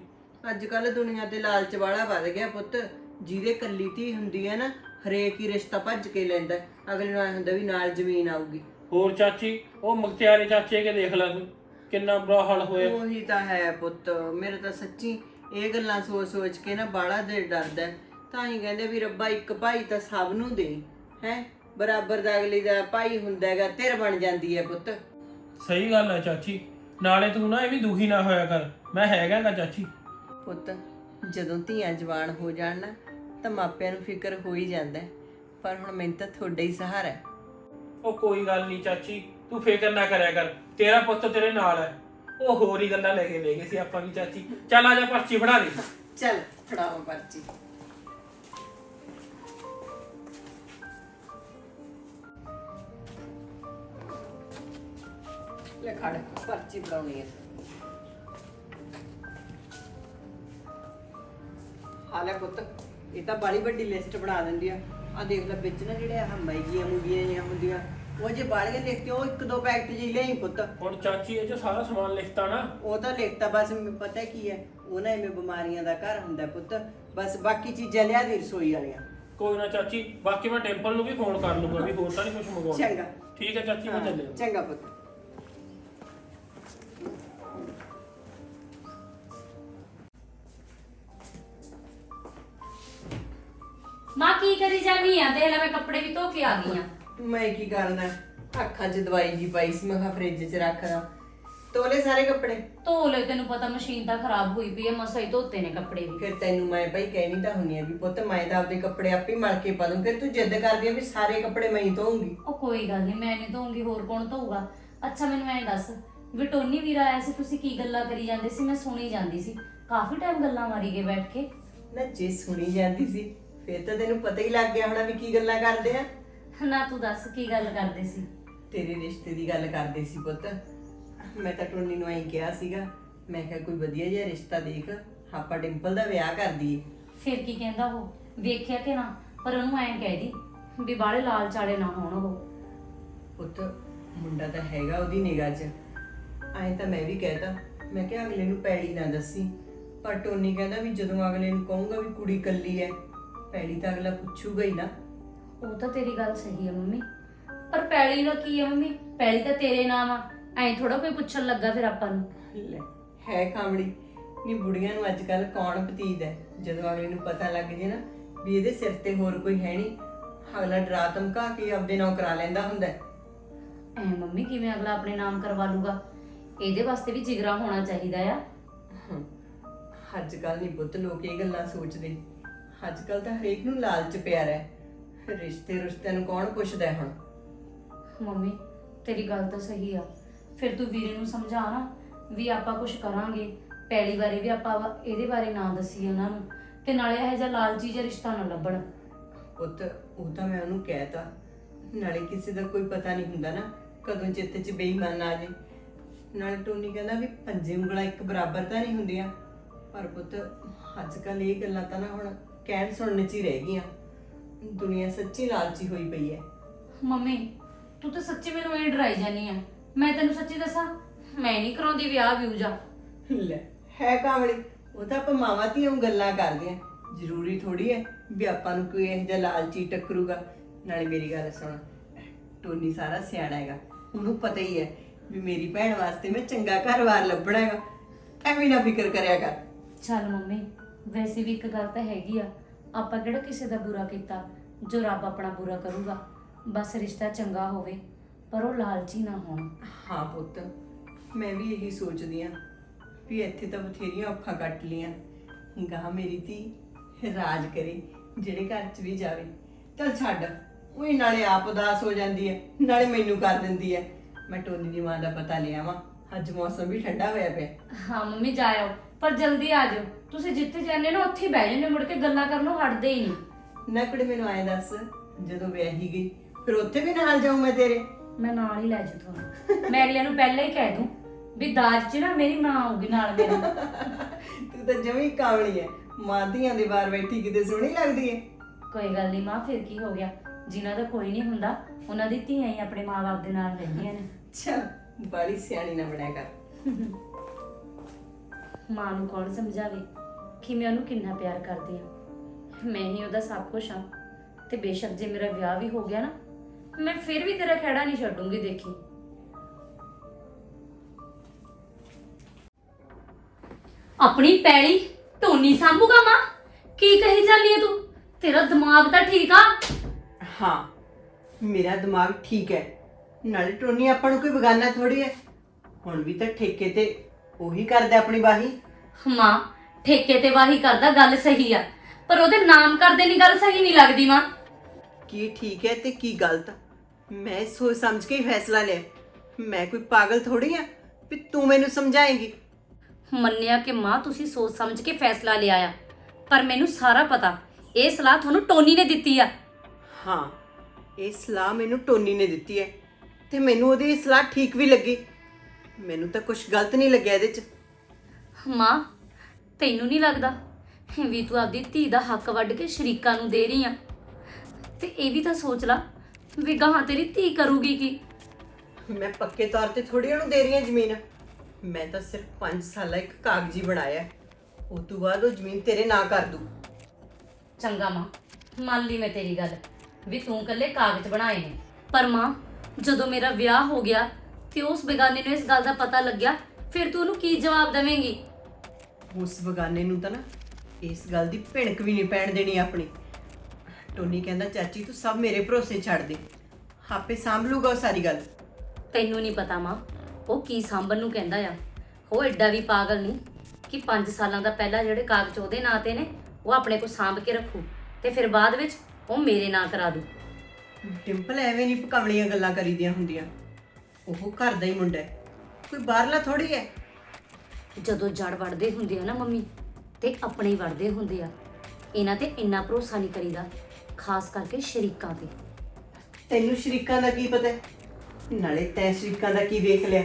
ਅੱਜ ਕੱਲ ਦੁਨੀਆ ਤੇ ਲਾਲਚ ਵਾਲਾ ਵੱਧ ਗਿਆ ਪੁੱਤ। ਜਿਹਦੇ ਕੱਲੀ ਧੀ ਹੁੰਦੀ ਹੈ ਨਾ ਹਰੇਕ ਹੀ ਰਿਸ਼ਤਾ ਭੱਜ ਕੇ ਲੈਂਦਾ ਹੈ। ਅਗਲੇ ਨੂੰ ਐ ਹੁੰਦਾ ਵੀ ਨਾਲ ਜ਼ਮੀਨ ਆਊਗੀ। ਹੋਰ ਚਾਚੀ ਉਹ ਮਖਤਿਆਰੇ ਚਾਚੇ ਕੇ ਦੇਖ ਲੈ ਤੂੰ। ਕਿੰਨਾ ਬੁਰਾ ਹਾਲ ਹੋਇਆ। ਉਹੀ ਤਾਂ ਹੈ ਪੁੱਤ। ਮੇਰੇ ਤਾਂ ਸੱਚੀ ਇਹ ਗੱਲਾਂ ਸੋਚ ਸੋਚ ਕੇ ਨਾ ਬਾਲਾ ਦੇ ਡਰਦਾ ਹੈ। ਤਾਂ ਹੀ ਕਹਿੰਦੇ ਵੀ ਰੱਬਾ ਇੱਕ ਭਾਈ ਤਾਂ ਸਭ ਨੂੰ ਦੇ ਹੈ? ਬਰਾਬਰ ਦਾ ਅਗਲੀ ਦਾ ਭਾਈ ਹੁੰਦਾ ਹੈਗਾ ਤੇਰ ਬਣ ਜਾਂਦੀ ਹੈ ਪੁੱਤ। ਸਹੀ ਗੱਲ ਹੈ ਚਾਚੀ। ਨਾਲੇ ਤੂੰ ਨਾ ਇਹ ਵੀ ਦੁਖੀ ਨਾ ਹੋਇਆ ਕਰ। ਮੈਂ ਹੈਗਾਗਾ ਚਾਚੀ। ਪੁੱਤ ਜਦੋਂ ਧੀਆਂ ਜਵਾਨ ਹੋ ਜਾਣ ਨਾ ਤਾਂ ਮਾਪਿਆਂ ਨੂੰ ਫਿਕਰ ਹੋ ਹੀ ਜਾਂਦਾ ਹੈ। ਪਰ ਹੁਣ ਮੈਨੂੰ ਤਾਂ ਤੁਹਾਡਾ ਹੀ ਸਹਾਰਾ ਹੈ। ਉਹ ਕੋਈ ਗੱਲ ਨਹੀਂ ਚਾਚੀ ਤੂੰ ਫਿਕਰ ਨਾ ਕਰਿਆ ਕਰ। ਤੇਰਾ ਪੁੱਤ ਤੇਰੇ ਨਾਲ ਹੈ। ਉਹ ਹੋਰ ਹੀ ਗੱਲਾਂ ਲੈ ਕੇ ਲੈ ਗਏ ਸੀ ਆਪਾਂ ਵੀ ਚਾਚੀ। ਚੱਲ ਆ ਜਾ ਪਰਚੀ ਫੜਾ ਦੇ। ਚੱਲ ਫੜਾਓ ਪਰਚੀ। ਲੈ ਖੜ ਪਰਚੀ ਬਣਾਉਣੀ ਹੈ ਹਾਲੇ ਪੁੱਤ ਇਹ ਤਾਂ ਬੜੀ ਵੱਡੀ ਲਿਸਟ ਬਣਾ ਦਿੰਦੀ ਆ। ਆ ਦੇਖ ਲੈ ਵਿੱਚ ਨਾ ਜਿਹੜੇ ਆਹ ਮੈਗੀਆਂ ਮੁਗੀਆਂ ਜਿਹੀਆਂ ਹੁੰਦੀਆਂ ਉਹ ਜੇ ਬਾਲੀਆਂ ਲਿਖਤੇ ਉਹ ਇੱਕ ਦੋ ਪੈਕਟ ਜੀ ਲਈ ਪੁੱਤ। ਹੁਣ ਚਾਚੀ ਇਹ ਚ ਸਾਰਾ ਸਮਾਨ ਲਿਖਤਾ ਨਾ। ਉਹ ਤਾਂ ਲਿਖਤਾ ਬਸ ਮੈਨੂੰ ਪਤਾ ਕੀ ਹੈ ਉਹ ਨਾ ਐਵੇਂ ਬਿਮਾਰੀਆਂ ਦਾ ਘਰ ਹੁੰਦਾ ਪੁੱਤ। ਬਸ ਬਾਕੀ ਚੀਜ਼ਾਂ ਲਿਆ ਦੀ ਰਸੋਈ ਵਾਲੀਆਂ। ਕੋਈ ਨਾ ਚਾਚੀ ਬਾਕੀ ਮੈਂ ਟੈਂਪਲ ਨੂੰ ਵੀ ਫੋਨ ਕਰ ਲੂੰਗਾ ਵੀ ਹੋਰ ਤਾਂ ਨਹੀਂ ਕੁਝ ਮੰਗਵਾਉਣਾ। ਚੰਗਾ। ਠੀਕ ਹੈ ਚਾਚੀ ਮੈਂ ਹਾਂ, ਚੱਲਿਆ। ਚੰਗਾ ਪੁੱਤ। ਮਾਂ ਕੀ ਕਰੀ ਜਾਨੀ ਆ? ਦੇਖ ਲੈ ਮੈਂ ਕੱਪੜੇ ਵੀ ਧੋ ਕੇ ਆ ਗਈ ਆ। ਮੈਂ ਕੀ ਕਰਨਾ? ਅੱਖਾਂ 'ਚ ਦਵਾਈ ਜੀ ਪਾਈ ਸੀ ਮੈਂ ਕਿਹਾ ਫ੍ਰਿਜ 'ਚ ਰੱਖਦਾ ਤੋਲੇ ਸਾਰੇ ਕੱਪੜੇ? ਧੋ ਲੈ ਤੈਨੂੰ ਪਤਾ ਮਸ਼ੀਨ ਤਾਂ ਖਰਾਬ ਹੋਈ ਪਈ ਆ ਮਸਾ ਹੀ ਧੋਤੇ ਨੇ ਕੱਪੜੇ ਵੀ। ਫਿਰ ਤੈਨੂੰ ਮੈਂ ਭਾਈ ਕਹਿਣੀ ਤਾਂ ਹੁੰਨੀ ਆ ਵੀ ਪੁੱਤ ਮੈਂ ਤਾਂ ਆਪਦੇ ਕੱਪੜੇ ਆਪੇ ਮਲ ਕੇ ਪਾ ਦੂੰ। ਫਿਰ ਤੂੰ ਜਿੱਦ ਕਰਦੀ ਆ ਵੀ ਸਾਰੇ ਕੱਪੜੇ ਮੈਂ ਹੀ ਧੋਉਂਗੀ ਉਹ ਕੋਈ ਗੱਲ ਨਹੀਂ ਮੈਂ ਨਹੀਂ ਧੋਉਂਗੀ ਹੋਰ ਕੌਣ ਧੋਊਗਾ? ਅੱਛਾ ਮੈਨੂੰ ਐਂ ਦੱਸ ਵੀ ਟੋਨੀ ਵੀਰ ਆਇਆ ਸੀ ਤੁਸੀਂ ਕੀ ਗੱਲਾਂ ਕਰੀ ਜਾਂਦੇ ਸੀ? ਮੈਂ ਸੁਣੀ ਜਾਂਦੀ ਸੀ। ਕਾਫੀ ਟਾਈਮ ਗੱਲਾਂ ਮਾਰੀ ਗਏ ਬੈਠ ਕੇ। ਨਾ ਜੇ ਸੁਣੀ ਜਾਂਦੀ ਸੀ ਫਿਰ ਤਾਂ ਤੈਨੂੰ ਪਤਾ ਹੀ ਲੱਗ ਗਿਆ ਹੋਣਾ ਵੀ ਕੀ ਗੱਲਾਂ ਕਰਦੇ ਆ। ਨਾ ਤੂੰ ਦੱਸ ਕੀ ਗੱਲ ਕਰਦੇ ਸੀ? ਤੇਰੇ ਰਿਸ਼ਤੇ ਦੀ ਗੱਲ ਕਰਦੇ ਸੀ ਪੁੱਤ। ਮੈਂ ਤਾਂ ਟੋਨੀ ਨੂੰ ਐਂ ਕਿਹਾ ਸੀਗਾ ਮੈਂ ਕਿਹਾ ਕੋਈ ਵਧੀਆ ਜਿਹਾ ਰਿਸ਼ਤਾ ਦੇਖ ਆਪਾਂ ਡਿੰਪਲ ਦਾ ਵਿਆਹ ਕਰ ਦਈਏ। ਫਿਰ ਕੀ ਕਹਿੰਦਾ ਉਹ? ਵੇਖਿਆ ਕਿ ਨਾ ਪਰ ਉਹਨੂੰ ਐਂ ਕਹਿ ਦੀ ਵੀ ਬਾਹਲੇ ਲਾਲ ਚਾਲੇ ਨਾ ਹੋਣ ਉਹ। ਪੁੱਤ ਮੁੰਡਾ ਤਾਂ ਹੈਗਾ ਉਹਦੀ ਨਿਗਾਹ 'ਚ। ਐਂ ਤਾਂ ਮੈਂ ਵੀ ਕਹਿਤਾ ਮੈਂ ਕਿਹਾ ਅਗਲੇ ਨੂੰ ਪੈੜੀ ਨਾ ਦੱਸੀ। ਪਰ ਟੋਨੀ ਕਹਿੰਦਾ ਵੀ ਜਦੋਂ ਅਗਲੇ ਨੂੰ ਕਹੂੰਗਾ ਵੀ ਕੁੜੀ ਕੱਲੀ ਐ ਪੈੜੀ ਤਾਂ ਅਗਲਾ ਪੁੱਛੂਗਾ ਹੀ ਨਾ। ਉਹ ਤਾਂ ਤੇਰੀ ਗੱਲ ਸਹੀ ਹੈ ਮੰਮੀ। ਪਰ ਪੈਲੀ ਦਾ ਕੀ ਹੈ ਮੰਮੀ? ਪੈਲੀ ਤਾਂ ਤੇਰੇ ਨਾਮ ਆ। ਐਂ ਥੋੜਾ ਕੋਈ ਪੁੱਛਣ ਲੱਗਾ ਫਿਰ ਆਪਾਂ ਨੂੰ। ਲੈ ਹੈ ਕਾਮੜੀ ਨੀ ਬੁੜੀਆਂ ਨੂੰ ਅੱਜ ਕੱਲ ਕੌਣ ਪਤੀਦ ਹੈ? ਜਦੋਂ ਅਗਲੇ ਨੂੰ ਪਤਾ ਲੱਗ ਜੇ ਨਾ ਵੀ ਇਹਦੇ ਸਿਰ ਤੇ ਹੋਰ ਕੋਈ ਹੈ ਨਹੀਂ ਅਗਲਾ ਡਰਾ ਧਮਕਾ ਕੇ ਆਪਦੇ ਨਾਂ ਕਰਾ ਲੈਂਦਾ ਹੁੰਦਾ ਹੈ। ਐ ਮੰਮੀ ਕਿਵੇਂ ਅਗਲਾ ਆਪਣੇ ਨਾਮ ਕਰਵਾ ਲੂਗਾ? ਇਹਦੇ ਵਾਸਤੇ ਵੀ ਜਿਗਰਾ ਹੋਣਾ ਚਾਹੀਦਾ ਆ। ਹਮ, ਅੱਜ ਕੱਲ ਨਹੀਂ ਪੁੱਤ ਲੋਕ ਇਹ ਗੱਲਾਂ ਸੋਚਦੇ। ਅੱਜ ਕੱਲ ਤਾਂ ਹਰੇਕ ਨੂੰ ਲਾਲਚ ਪਿਆ ਹੈ ਰਿਸ਼ਤੇ ਰਿਸ਼ਤਿਆਂ ਨੂੰ ਕੌਣ ਪੁੱਛਦਾ ਹੈ ਹੁਣ? ਮੰਮੀ ਤੇਰੀ ਗੱਲ ਤਾਂ ਸਹੀ ਆ। ਫਿਰ ਤੂੰ ਵੀਰੇ ਨੂੰ ਸਮਝਾ ਨਾ ਵੀ ਆਪਾਂ ਕੁਝ ਕਰਾਂਗੇ। ਪੈਲੀ ਬਾਰੇ ਵੀ ਆਪਾਂ ਇਹਦੇ ਬਾਰੇ ਨਾ ਦੱਸੀਏ ਉਹਨਾਂ ਨੂੰ। ਤੇ ਨਾਲੇ ਇਹ ਜਿਹਾ ਲਾਲਚੀ ਜਿਹਾ ਰਿਸ਼ਤਾ ਨਾ ਲੱਭਣ। ਪੁੱਤ ਉਹ ਤਾਂ ਮੈਂ ਉਹਨੂੰ ਕਹਿਤਾ। ਨਾਲੇ ਕਿਸੇ ਦਾ ਕੋਈ ਪਤਾ ਨਹੀਂ ਹੁੰਦਾ ਨਾ ਕਦੋਂ ਚਿੱਤ 'ਚ ਬੇਈਮਾਨ ਆ ਜੇ। ਨਾਲੇ ਟੋਨੀ ਕਹਿੰਦਾ ਵੀ ਪੰਜੇ ਉਂਗਲਾਂ ਇੱਕ ਬਰਾਬਰ ਤਾਂ ਨਹੀਂ ਹੁੰਦੀਆਂ। ਪਰ ਪੁੱਤ ਅੱਜ ਕੱਲ ਇਹ ਗੱਲਾਂ ਤਾਂ ਨਾ ਹੁਣ ਕਹਿਣ ਸੁਣਨ 'ਚ ਹੀ ਰਹਿ ਗਈਆਂ। ਦੁਨੀਆ ਸੱਚੀ ਲਾਲਚੀ ਹੋਈ ਪਈ ਹੈ। ਮੰਮੀ ਤੂੰ ਤਾਂ ਸੱਚੀ ਮੈਨੂੰ ਇਹ ਡਰਾਈ ਜਾਨੀ ਆ। ਮੈਂ ਤੈਨੂੰ ਸੱਚੀ ਦੱਸਾਂ ਮੈਂ ਨਹੀਂ ਕਰਾਉਂਦੀ ਵਿਆਹ ਵਿਊ ਜਾ। ਲੈ ਹੈ ਕਾਮੜੀ ਉਹ ਤਾਂ ਆਪਾਂ ਮਾਵਾਂ ਧੀਆਂ ਗੱਲਾਂ ਕਰਦੇ ਆ। ਜ਼ਰੂਰੀ ਥੋੜੀ ਹੈ ਵੀ ਆਪਾਂ ਨੂੰ ਕੋਈ ਇਹੋ ਜਿਹਾ ਲਾਲਚੀ ਟੱਕਰੂਗਾ। ਨਾਲੇ ਮੇਰੀ ਗੱਲ ਸੁਣ ਟੋਨੀ ਸਾਰਾ ਸਿਆਣਾ ਹੈਗਾ। ਉਹਨੂੰ ਪਤਾ ਹੀ ਹੈ ਵੀ ਮੇਰੀ ਭੈਣ ਵਾਸਤੇ ਮੈਂ ਚੰਗਾ ਘਰ-ਬਾਰ ਲੱਭਣਾ ਹੈਗਾ। ਐਵੇਂ ਨਾ ਫਿਕਰ ਕਰਿਆ ਕਰ। ਚੱਲ ਮੰਮੀ ਵੈਸੇ ਵੀ ਇੱਕ ਗੱਲ ਤਾਂ ਹੈਗੀ ਆ ਆਪਾਂ ਕਿਹੜਾ ਕਿਸੇ ਦਾ ਬੁਰਾ ਕੀਤਾ ਜੋ ਰੱਬ ਆਪਣਾ ਬੁਰਾ ਕਰੂਗਾ ਬਸ ਰਿਸ਼ਤਾ ਚੰਗਾ ਹੋਵੇ ਪਰ ਉਹ ਲਾਲਚੀ ਨਾ ਹੋਣ। ਹਾਂ ਪੁੱਤ ਮੈਂ ਵੀ ਇਹੀ ਸੋਚਦੀ ਆ ਵੀ ਇੱਥੇ ਤਾਂ ਬਥੇਰੀਆਂ ਔਖਾਂ ਕੱਟ ਲੀਆਂ ਗਾਹ ਮੇਰੀ ਧੀ ਰਾਜ ਕਰੇ ਜਿਹੜੇ ਘਰ 'ਚ ਵੀ ਜਾਵੇ। ਚਲ ਛੱਡ ਉਹ ਨਾਲੇ ਆਪ ਉਦਾਸ ਹੋ ਜਾਂਦੀ ਹੈ ਨਾਲੇ ਮੈਨੂੰ ਕਰ ਦਿੰਦੀ ਹੈ। ਮੈਂ ਟੋਨੀ ਦੀ ਮਾਂ ਦਾ ਪਤਾ ਲਿਆ ਵਾਂ ਅੱਜ ਮੌਸਮ ਵੀ ਠੰਡਾ ਹੋਇਆ ਪਿਆ। ਹਾਂ ਮੰਮੀ ਜਾਇਓ। ਪਰ ਜਲਦੀ ਆ ਜਾਓ ਤੁਸੀਂ ਜਿੱਥੇ ਜਾਂਦੇ ਨਾ ਉੱਥੇ ਹੀ ਬਹਿ ਜਾਂਦੇ ਹੋ, ਮੁੜ ਕੇ ਗੱਲਾਂ ਕਰਨੋਂ ਹਟਦੇ ਹੀ ਨਹੀਂ। ਨਾ ਕੁੜੇ ਮੈਨੂੰ ਆਏ ਦੱਸ ਜਦੋਂ ਵਿਆਹੀ ਗਈ ਫਿਰ ਉੱਥੇ ਵੀ ਨਾਲ ਜਾਊਂ ਮੈਂ ਤੇਰੇ? ਮੈਂ ਨਾਲ ਹੀ ਲੈ ਜੂ ਤੁਹਾਨੂੰ। ਮੈਂ ਅਗਲਿਆਂ ਨੂੰ ਪਹਿਲਾਂ ਹੀ ਕਹਿ ਦੂੰ ਵੀ ਦਾਜ 'ਚ ਨਾ ਮੇਰੀ ਮਾਂ ਆਊਗੀ ਨਾਲ ਮੇਰੇ। ਤੂੰ ਤਾਂ ਜਮੀ ਕਾਮਲੀ ਹੈ ਮਾਂ ਧੀਆਂ ਦੇ ਬਾਹਰ ਬੈਠੀ ਕਿਤੇ ਸੋਹਣੀ ਲੱਗਦੀ ਹੈ ਕੋਈ ਗੱਲ ਨਹੀਂ ਮਾਂ ਫਿਰ ਕੀ ਹੋ ਗਿਆ? ਜਿਨ੍ਹਾਂ ਦਾ ਕੋਈ ਨਹੀਂ ਹੁੰਦਾ ਉਹਨਾਂ ਦੀ ਧੀਆਂ ਹੀ ਆਪਣੇ ਮਾਂ-ਬਾਪ ਦੇ ਨਾਲ ਰਹਿੰਦੀਆਂ ਨੇ। ਚੱਲ ਬੜੀ ਸਿਆਣੀ ਨਾ ਬਣਿਆ ਕਰ। ਮਾਂ ਨੂੰ ਕੌਣ ਸਮਝਾਵੇ? ਕਿ ਮੈਂ ਉਹਨੂੰ ਕਿੰਨਾ ਪਿਆਰ ਕਰਦੀ ਹਾਂ ਮੈਂ ਹੀ ਉਹਦਾ ਸਭ ਕੁਝ ਹਾਂ। ਤੇ ਬੇਸ਼ੱਕ ਜੇ ਮੇਰਾ ਵਿਆਹ ਵੀ ਹੋ ਗਿਆ ਨਾ, ਮੈਂ ਫਿਰ ਵੀ ਤੇਰਾ ਖਹਿੜਾ ਨਹੀਂ ਛੱਡੂੰਗੀ ਦੇਖੀ। ਆਪਣੀ ਪੈਲੀ ਢੋਨੀ ਸਾਂਭੂਗਾ ਮਾਂ? ਕੀ ਕਹੀ ਜਾਂਦੀ ਹੈ ਤੂੰ? ਤੇਰਾ ਦਿਮਾਗ ਤਾਂ ਠੀਕ ਆ? ਹਾਂ, ਮੇਰਾ ਦਿਮਾਗ ਠੀਕ ਹੈ ਨਾਲੇ ਟੋਨੀ ਆਪਾਂ ਨੂੰ ਕੋਈ ਬਗਾਨਾ ਥੋੜੀ ਹੈ ਹੁਣ ਵੀ ਤਾਂ ਠੇਕੇ ਤੇ ਉਹੀ ਕਰਦਾ ਆਪਣੀ ਬਾਹੀ ਮਾਂ ਠੇਕੇ ਤੇ ਵਾਹੀ ਕਰਦਾ ਗੱਲ ਸਹੀ ਆ। ਪਰ ਉਹਦੇ ਨਾਮ ਕਰਦੇ ਨਹੀਂ ਗੱਲ ਸਹੀ ਨਹੀਂ ਲੱਗਦੀ ਮਾਂ। ਕੀ ਠੀਕ ਹੈ ਤੇ ਕੀ ਗਲਤ? ਮੈਂ ਸੋਚ ਸਮਝ ਕੇ ਹੀ ਫੈਸਲਾ ਲਿਆ। ਮੈਂ ਕੋਈ ਪਾਗਲ ਥੋੜੀ ਆ ਵੀ ਤੂੰ ਮੈਨੂੰ ਸਮਝਾਏਂਗੀ? ਮੰਨਿਆ ਕਿ ਮਾਂ ਤੁਸੀਂ ਸੋਚ ਸਮਝ ਕੇ ਫੈਸਲਾ ਲਿਆ ਆ। ਪਰ ਮੈਨੂੰ ਸਾਰਾ ਪਤਾ ਇਹ ਸਲਾਹ ਤੁਹਾਨੂੰ ਟੋਨੀ ਨੇ ਦਿੱਤੀ ਆ। ਹਾਂ ਇਹ ਸਲਾਹ ਮੈਨੂੰ ਟੋਨੀ ਨੇ ਦਿੱਤੀ ਹੈ। ਤੇ ਮੈਨੂੰ ਉਹਦੀ ਇਹ ਸਲਾਹ ਠੀਕ ਵੀ ਲੱਗੀ। ਮੈਨੂੰ ਤਾਂ ਕੁਝ ਗਲਤ ਨਹੀਂ ਲੱਗਿਆ ਇਹਦੇ 'ਚ। ਮਾਂ ਤੈਨੂੰ ਨਹੀਂ ਲੱਗਦਾ ਵੀ ਤੂੰ ਆਪਦੀ ਧੀ ਦਾ ਹੱਕ ਵੱਢ ਕੇ ਸ਼ਰੀਕਾਂ ਨੂੰ ਦੇ ਰਹੀ ਆ? ਤੇ ਇਹ ਵੀ ਤਾਂ ਸੋਚ ਲਾ ਵੀ ਗਾਹਾਂ ਤੇਰੀ ਧੀ ਕਰੂਗੀ ਕੀ। ਮੈਂ ਪੱਕੇ ਤੌਰ ਤੇ ਥੋੜੀ ਉਹਨੂੰ ਦੇ ਰਹੀ ਹਾਂ ਜ਼ਮੀਨ। ਮੈਂ ਤਾਂ ਸਿਰਫ 5 ਸਾਲਾ ਇੱਕ ਕਾਗਜ਼ੀ ਬਣਾਇਆ। ਉਹ ਤੋਂ ਬਾਅਦ ਉਹ ਜ਼ਮੀਨ ਤੇਰੇ ਨਾਂ ਕਰ ਦੂ। ਚੰਗਾ ਮਾਂ ਮੰਨ ਲਈ ਮੈਂ ਤੇਰੀ ਗੱਲ ਵੀ ਤੂੰ ਕੱਲੇ ਕਾਗਜ਼ ਬਣਾਏ ਨੇ। ਪਰ ਮਾਂ ਜਦੋਂ ਮੇਰਾ ਵਿਆਹ ਹੋ ਗਿਆ ਤੇ ਉਸ ਬੇਗਾਨੇ ਨੂੰ ਇਸ ਗੱਲ ਦਾ ਪਤਾ ਲੱਗਿਆ? ਫਿਰ ਤੂੰ ਉਹਨੂੰ ਕੀ ਜਵਾਬ ਦੇਵੇਂਗੀ? ਉਸ ਬਗਾਨੇ ਨੂੰ ਤਾਂ ਨਾ ਇਸ ਗੱਲ ਦੀ ਭਿਣਕ ਵੀ ਨਹੀਂ ਪੈਣ ਦੇਣੀ ਆਪਣੀ। ਟੋਨੀ ਕਹਿੰਦਾ ਚਾਚੀ ਤੂੰ ਸਭ ਮੇਰੇ ਭਰੋਸੇ ਛੱਡ ਦੇ। ਆਪੇ ਸਾਂਭ ਲੂਗਾ ਉਹ ਸਾਰੀ ਗੱਲ। ਤੈਨੂੰ ਨਹੀਂ ਪਤਾ ਮਾਂ ਉਹ ਕੀ ਸਾਂਭਣ ਨੂੰ ਕਹਿੰਦਾ ਆ। ਉਹ ਐਡਾ ਵੀ ਪਾਗਲ ਨਹੀਂ ਕਿ 5 ਸਾਲਾਂ ਦਾ ਪਹਿਲਾਂ ਜਿਹੜੇ ਕਾਗਜ਼ ਉਹਦੇ ਨਾਂ ਤੇ ਨੇ ਉਹ ਆਪਣੇ ਕੋਲ ਸਾਂਭ ਕੇ ਰੱਖੂ ਤੇ ਫਿਰ ਬਾਅਦ ਵਿੱਚ ਉਹ ਮੇਰੇ ਨਾਂ ਕਰਾ ਦੂ। ਡਿੰਪਲ ਐਵੇਂ ਨਹੀਂ ਪਕਾਵਲੀਆਂ ਗੱਲਾਂ ਕਰੀਦੀਆਂ ਹੁੰਦੀਆਂ। ਉਹ ਘਰ ਦਾ ਹੀ ਮੁੰਡਾ ਹੈ। ਕੋਈ ਬਾਹਰਲਾ ਥੋੜੀ ਹੈ? ਜਦੋਂ ਜੜ ਵੜਦੇ ਹੁੰਦੇ ਆ ਨਾ ਮੰਮੀ ਤੇ ਆਪਣੇ ਹੀ ਵੜਦੇ ਹੁੰਦੇ ਆ। ਇਹਨਾਂ ਤੇ ਇੰਨਾ ਭਰੋਸਾ ਨਹੀਂ ਕਰੀਦਾ ਖਾਸ ਕਰਕੇ ਸ਼ਰੀਕਾਂ ਤੇ। ਤੈਨੂੰ ਸ਼ਰੀਕਾਂ ਦਾ ਕੀ ਪਤਾ ਹੈ? ਨਾਲੇ ਤੈਂ ਸ਼ਰੀਕਾਂ ਦਾ ਕੀ ਵੇਖ ਲਿਆ?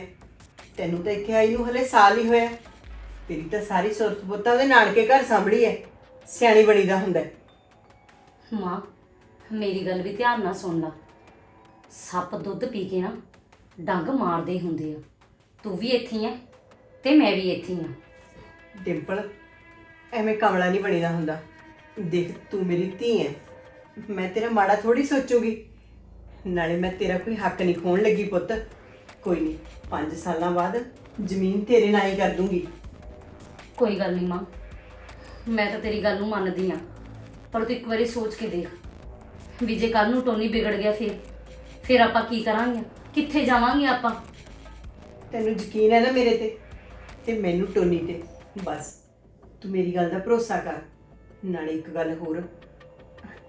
ਤੈਨੂੰ ਤਾਂ ਇੱਥੇ ਆਈ ਨੂੰ ਹਲੇ ਸਾਲ ਹੀ ਹੋਇਆ। ਤੇਰੀ ਤਾਂ ਸਾਰੀ ਸੁਰਤ ਬੁੱਤਾਂ ਦੇ ਨਾਨਕੇ ਘਰ ਸਾਂਭੜੀ ਹੈ। ਸਿਆਣੀ ਬਣੀਦਾ ਹੁੰਦਾ ਹੈ। ਮਾਂ ਮੇਰੀ ਗੱਲ ਵੀ ਧਿਆਨ ਨਾਲ ਸੁਣ ਲਾ। ਸੱਪ ਦੁੱਧ ਪੀ ਕੇ ਨਾ ਡੰਗ ਮਾਰਦੇ ਹੁੰਦੇ ਆ। ਤੂੰ ਵੀ ਇੱਥੇ ਆ ਤੇ ਮੈਂ ਵੀ ਇੱਥੇ ਆ। ਡਿੰਪਲ ਐਵੇਂ ਕਮਲਾ ਨਹੀਂ ਬਣੀਦਾ ਹੁੰਦਾ। ਦੇਖ ਤੂੰ ਮੇਰੀ ਧੀ ਹੈ ਮੈਂ ਤੇਰਾ ਮਾੜਾ ਥੋੜੀ ਸੋਚੂਗੀ। ਨਾਲੇ ਮੈਂ ਤੇਰਾ ਕੋਈ ਹੱਕ ਨਹੀਂ ਖੋਣ ਲੱਗੀ ਪੁੱਤ। ਕੋਈ ਨਹੀਂ 5 ਸਾਲਾਂ ਬਾਅਦ ਜ਼ਮੀਨ ਤੇਰੇ ਨਾਂ ਹੀ ਕਰ ਦੂੰਗੀ। ਕੋਈ ਗੱਲ ਨਹੀਂ ਮਾਂ। ਮੈਂ ਤਾਂ ਤੇਰੀ ਗੱਲ ਨੂੰ ਮੰਨਦੀ ਆ। ਪਰ ਤੂੰ ਇੱਕ ਵਾਰੀ ਸੋਚ ਕੇ ਦੇਖ ਵੀ ਜੇ ਕੱਲ ਨੂੰ ਟੋਨੀ ਵਿਗੜ ਗਿਆ ਫਿਰ ਫਿਰ ਆਪਾਂ ਕੀ ਕਰਾਂਗੇ? ਕਿੱਥੇ ਜਾਵਾਂਗੇ ਆਪਾਂ? ਤੈਨੂੰ ਯਕੀਨ ਹੈ ਨਾ ਮੇਰੇ ਤੇ? ਤੇ ਮੈਨੂੰ ਟੋਨੀ ਤੇ? ਬਸ ਤੂੰ ਮੇਰੀ ਗੱਲ ਦਾ ਭਰੋਸਾ ਕਰ। ਨਾਲੇ ਇੱਕ ਗੱਲ ਹੋਰ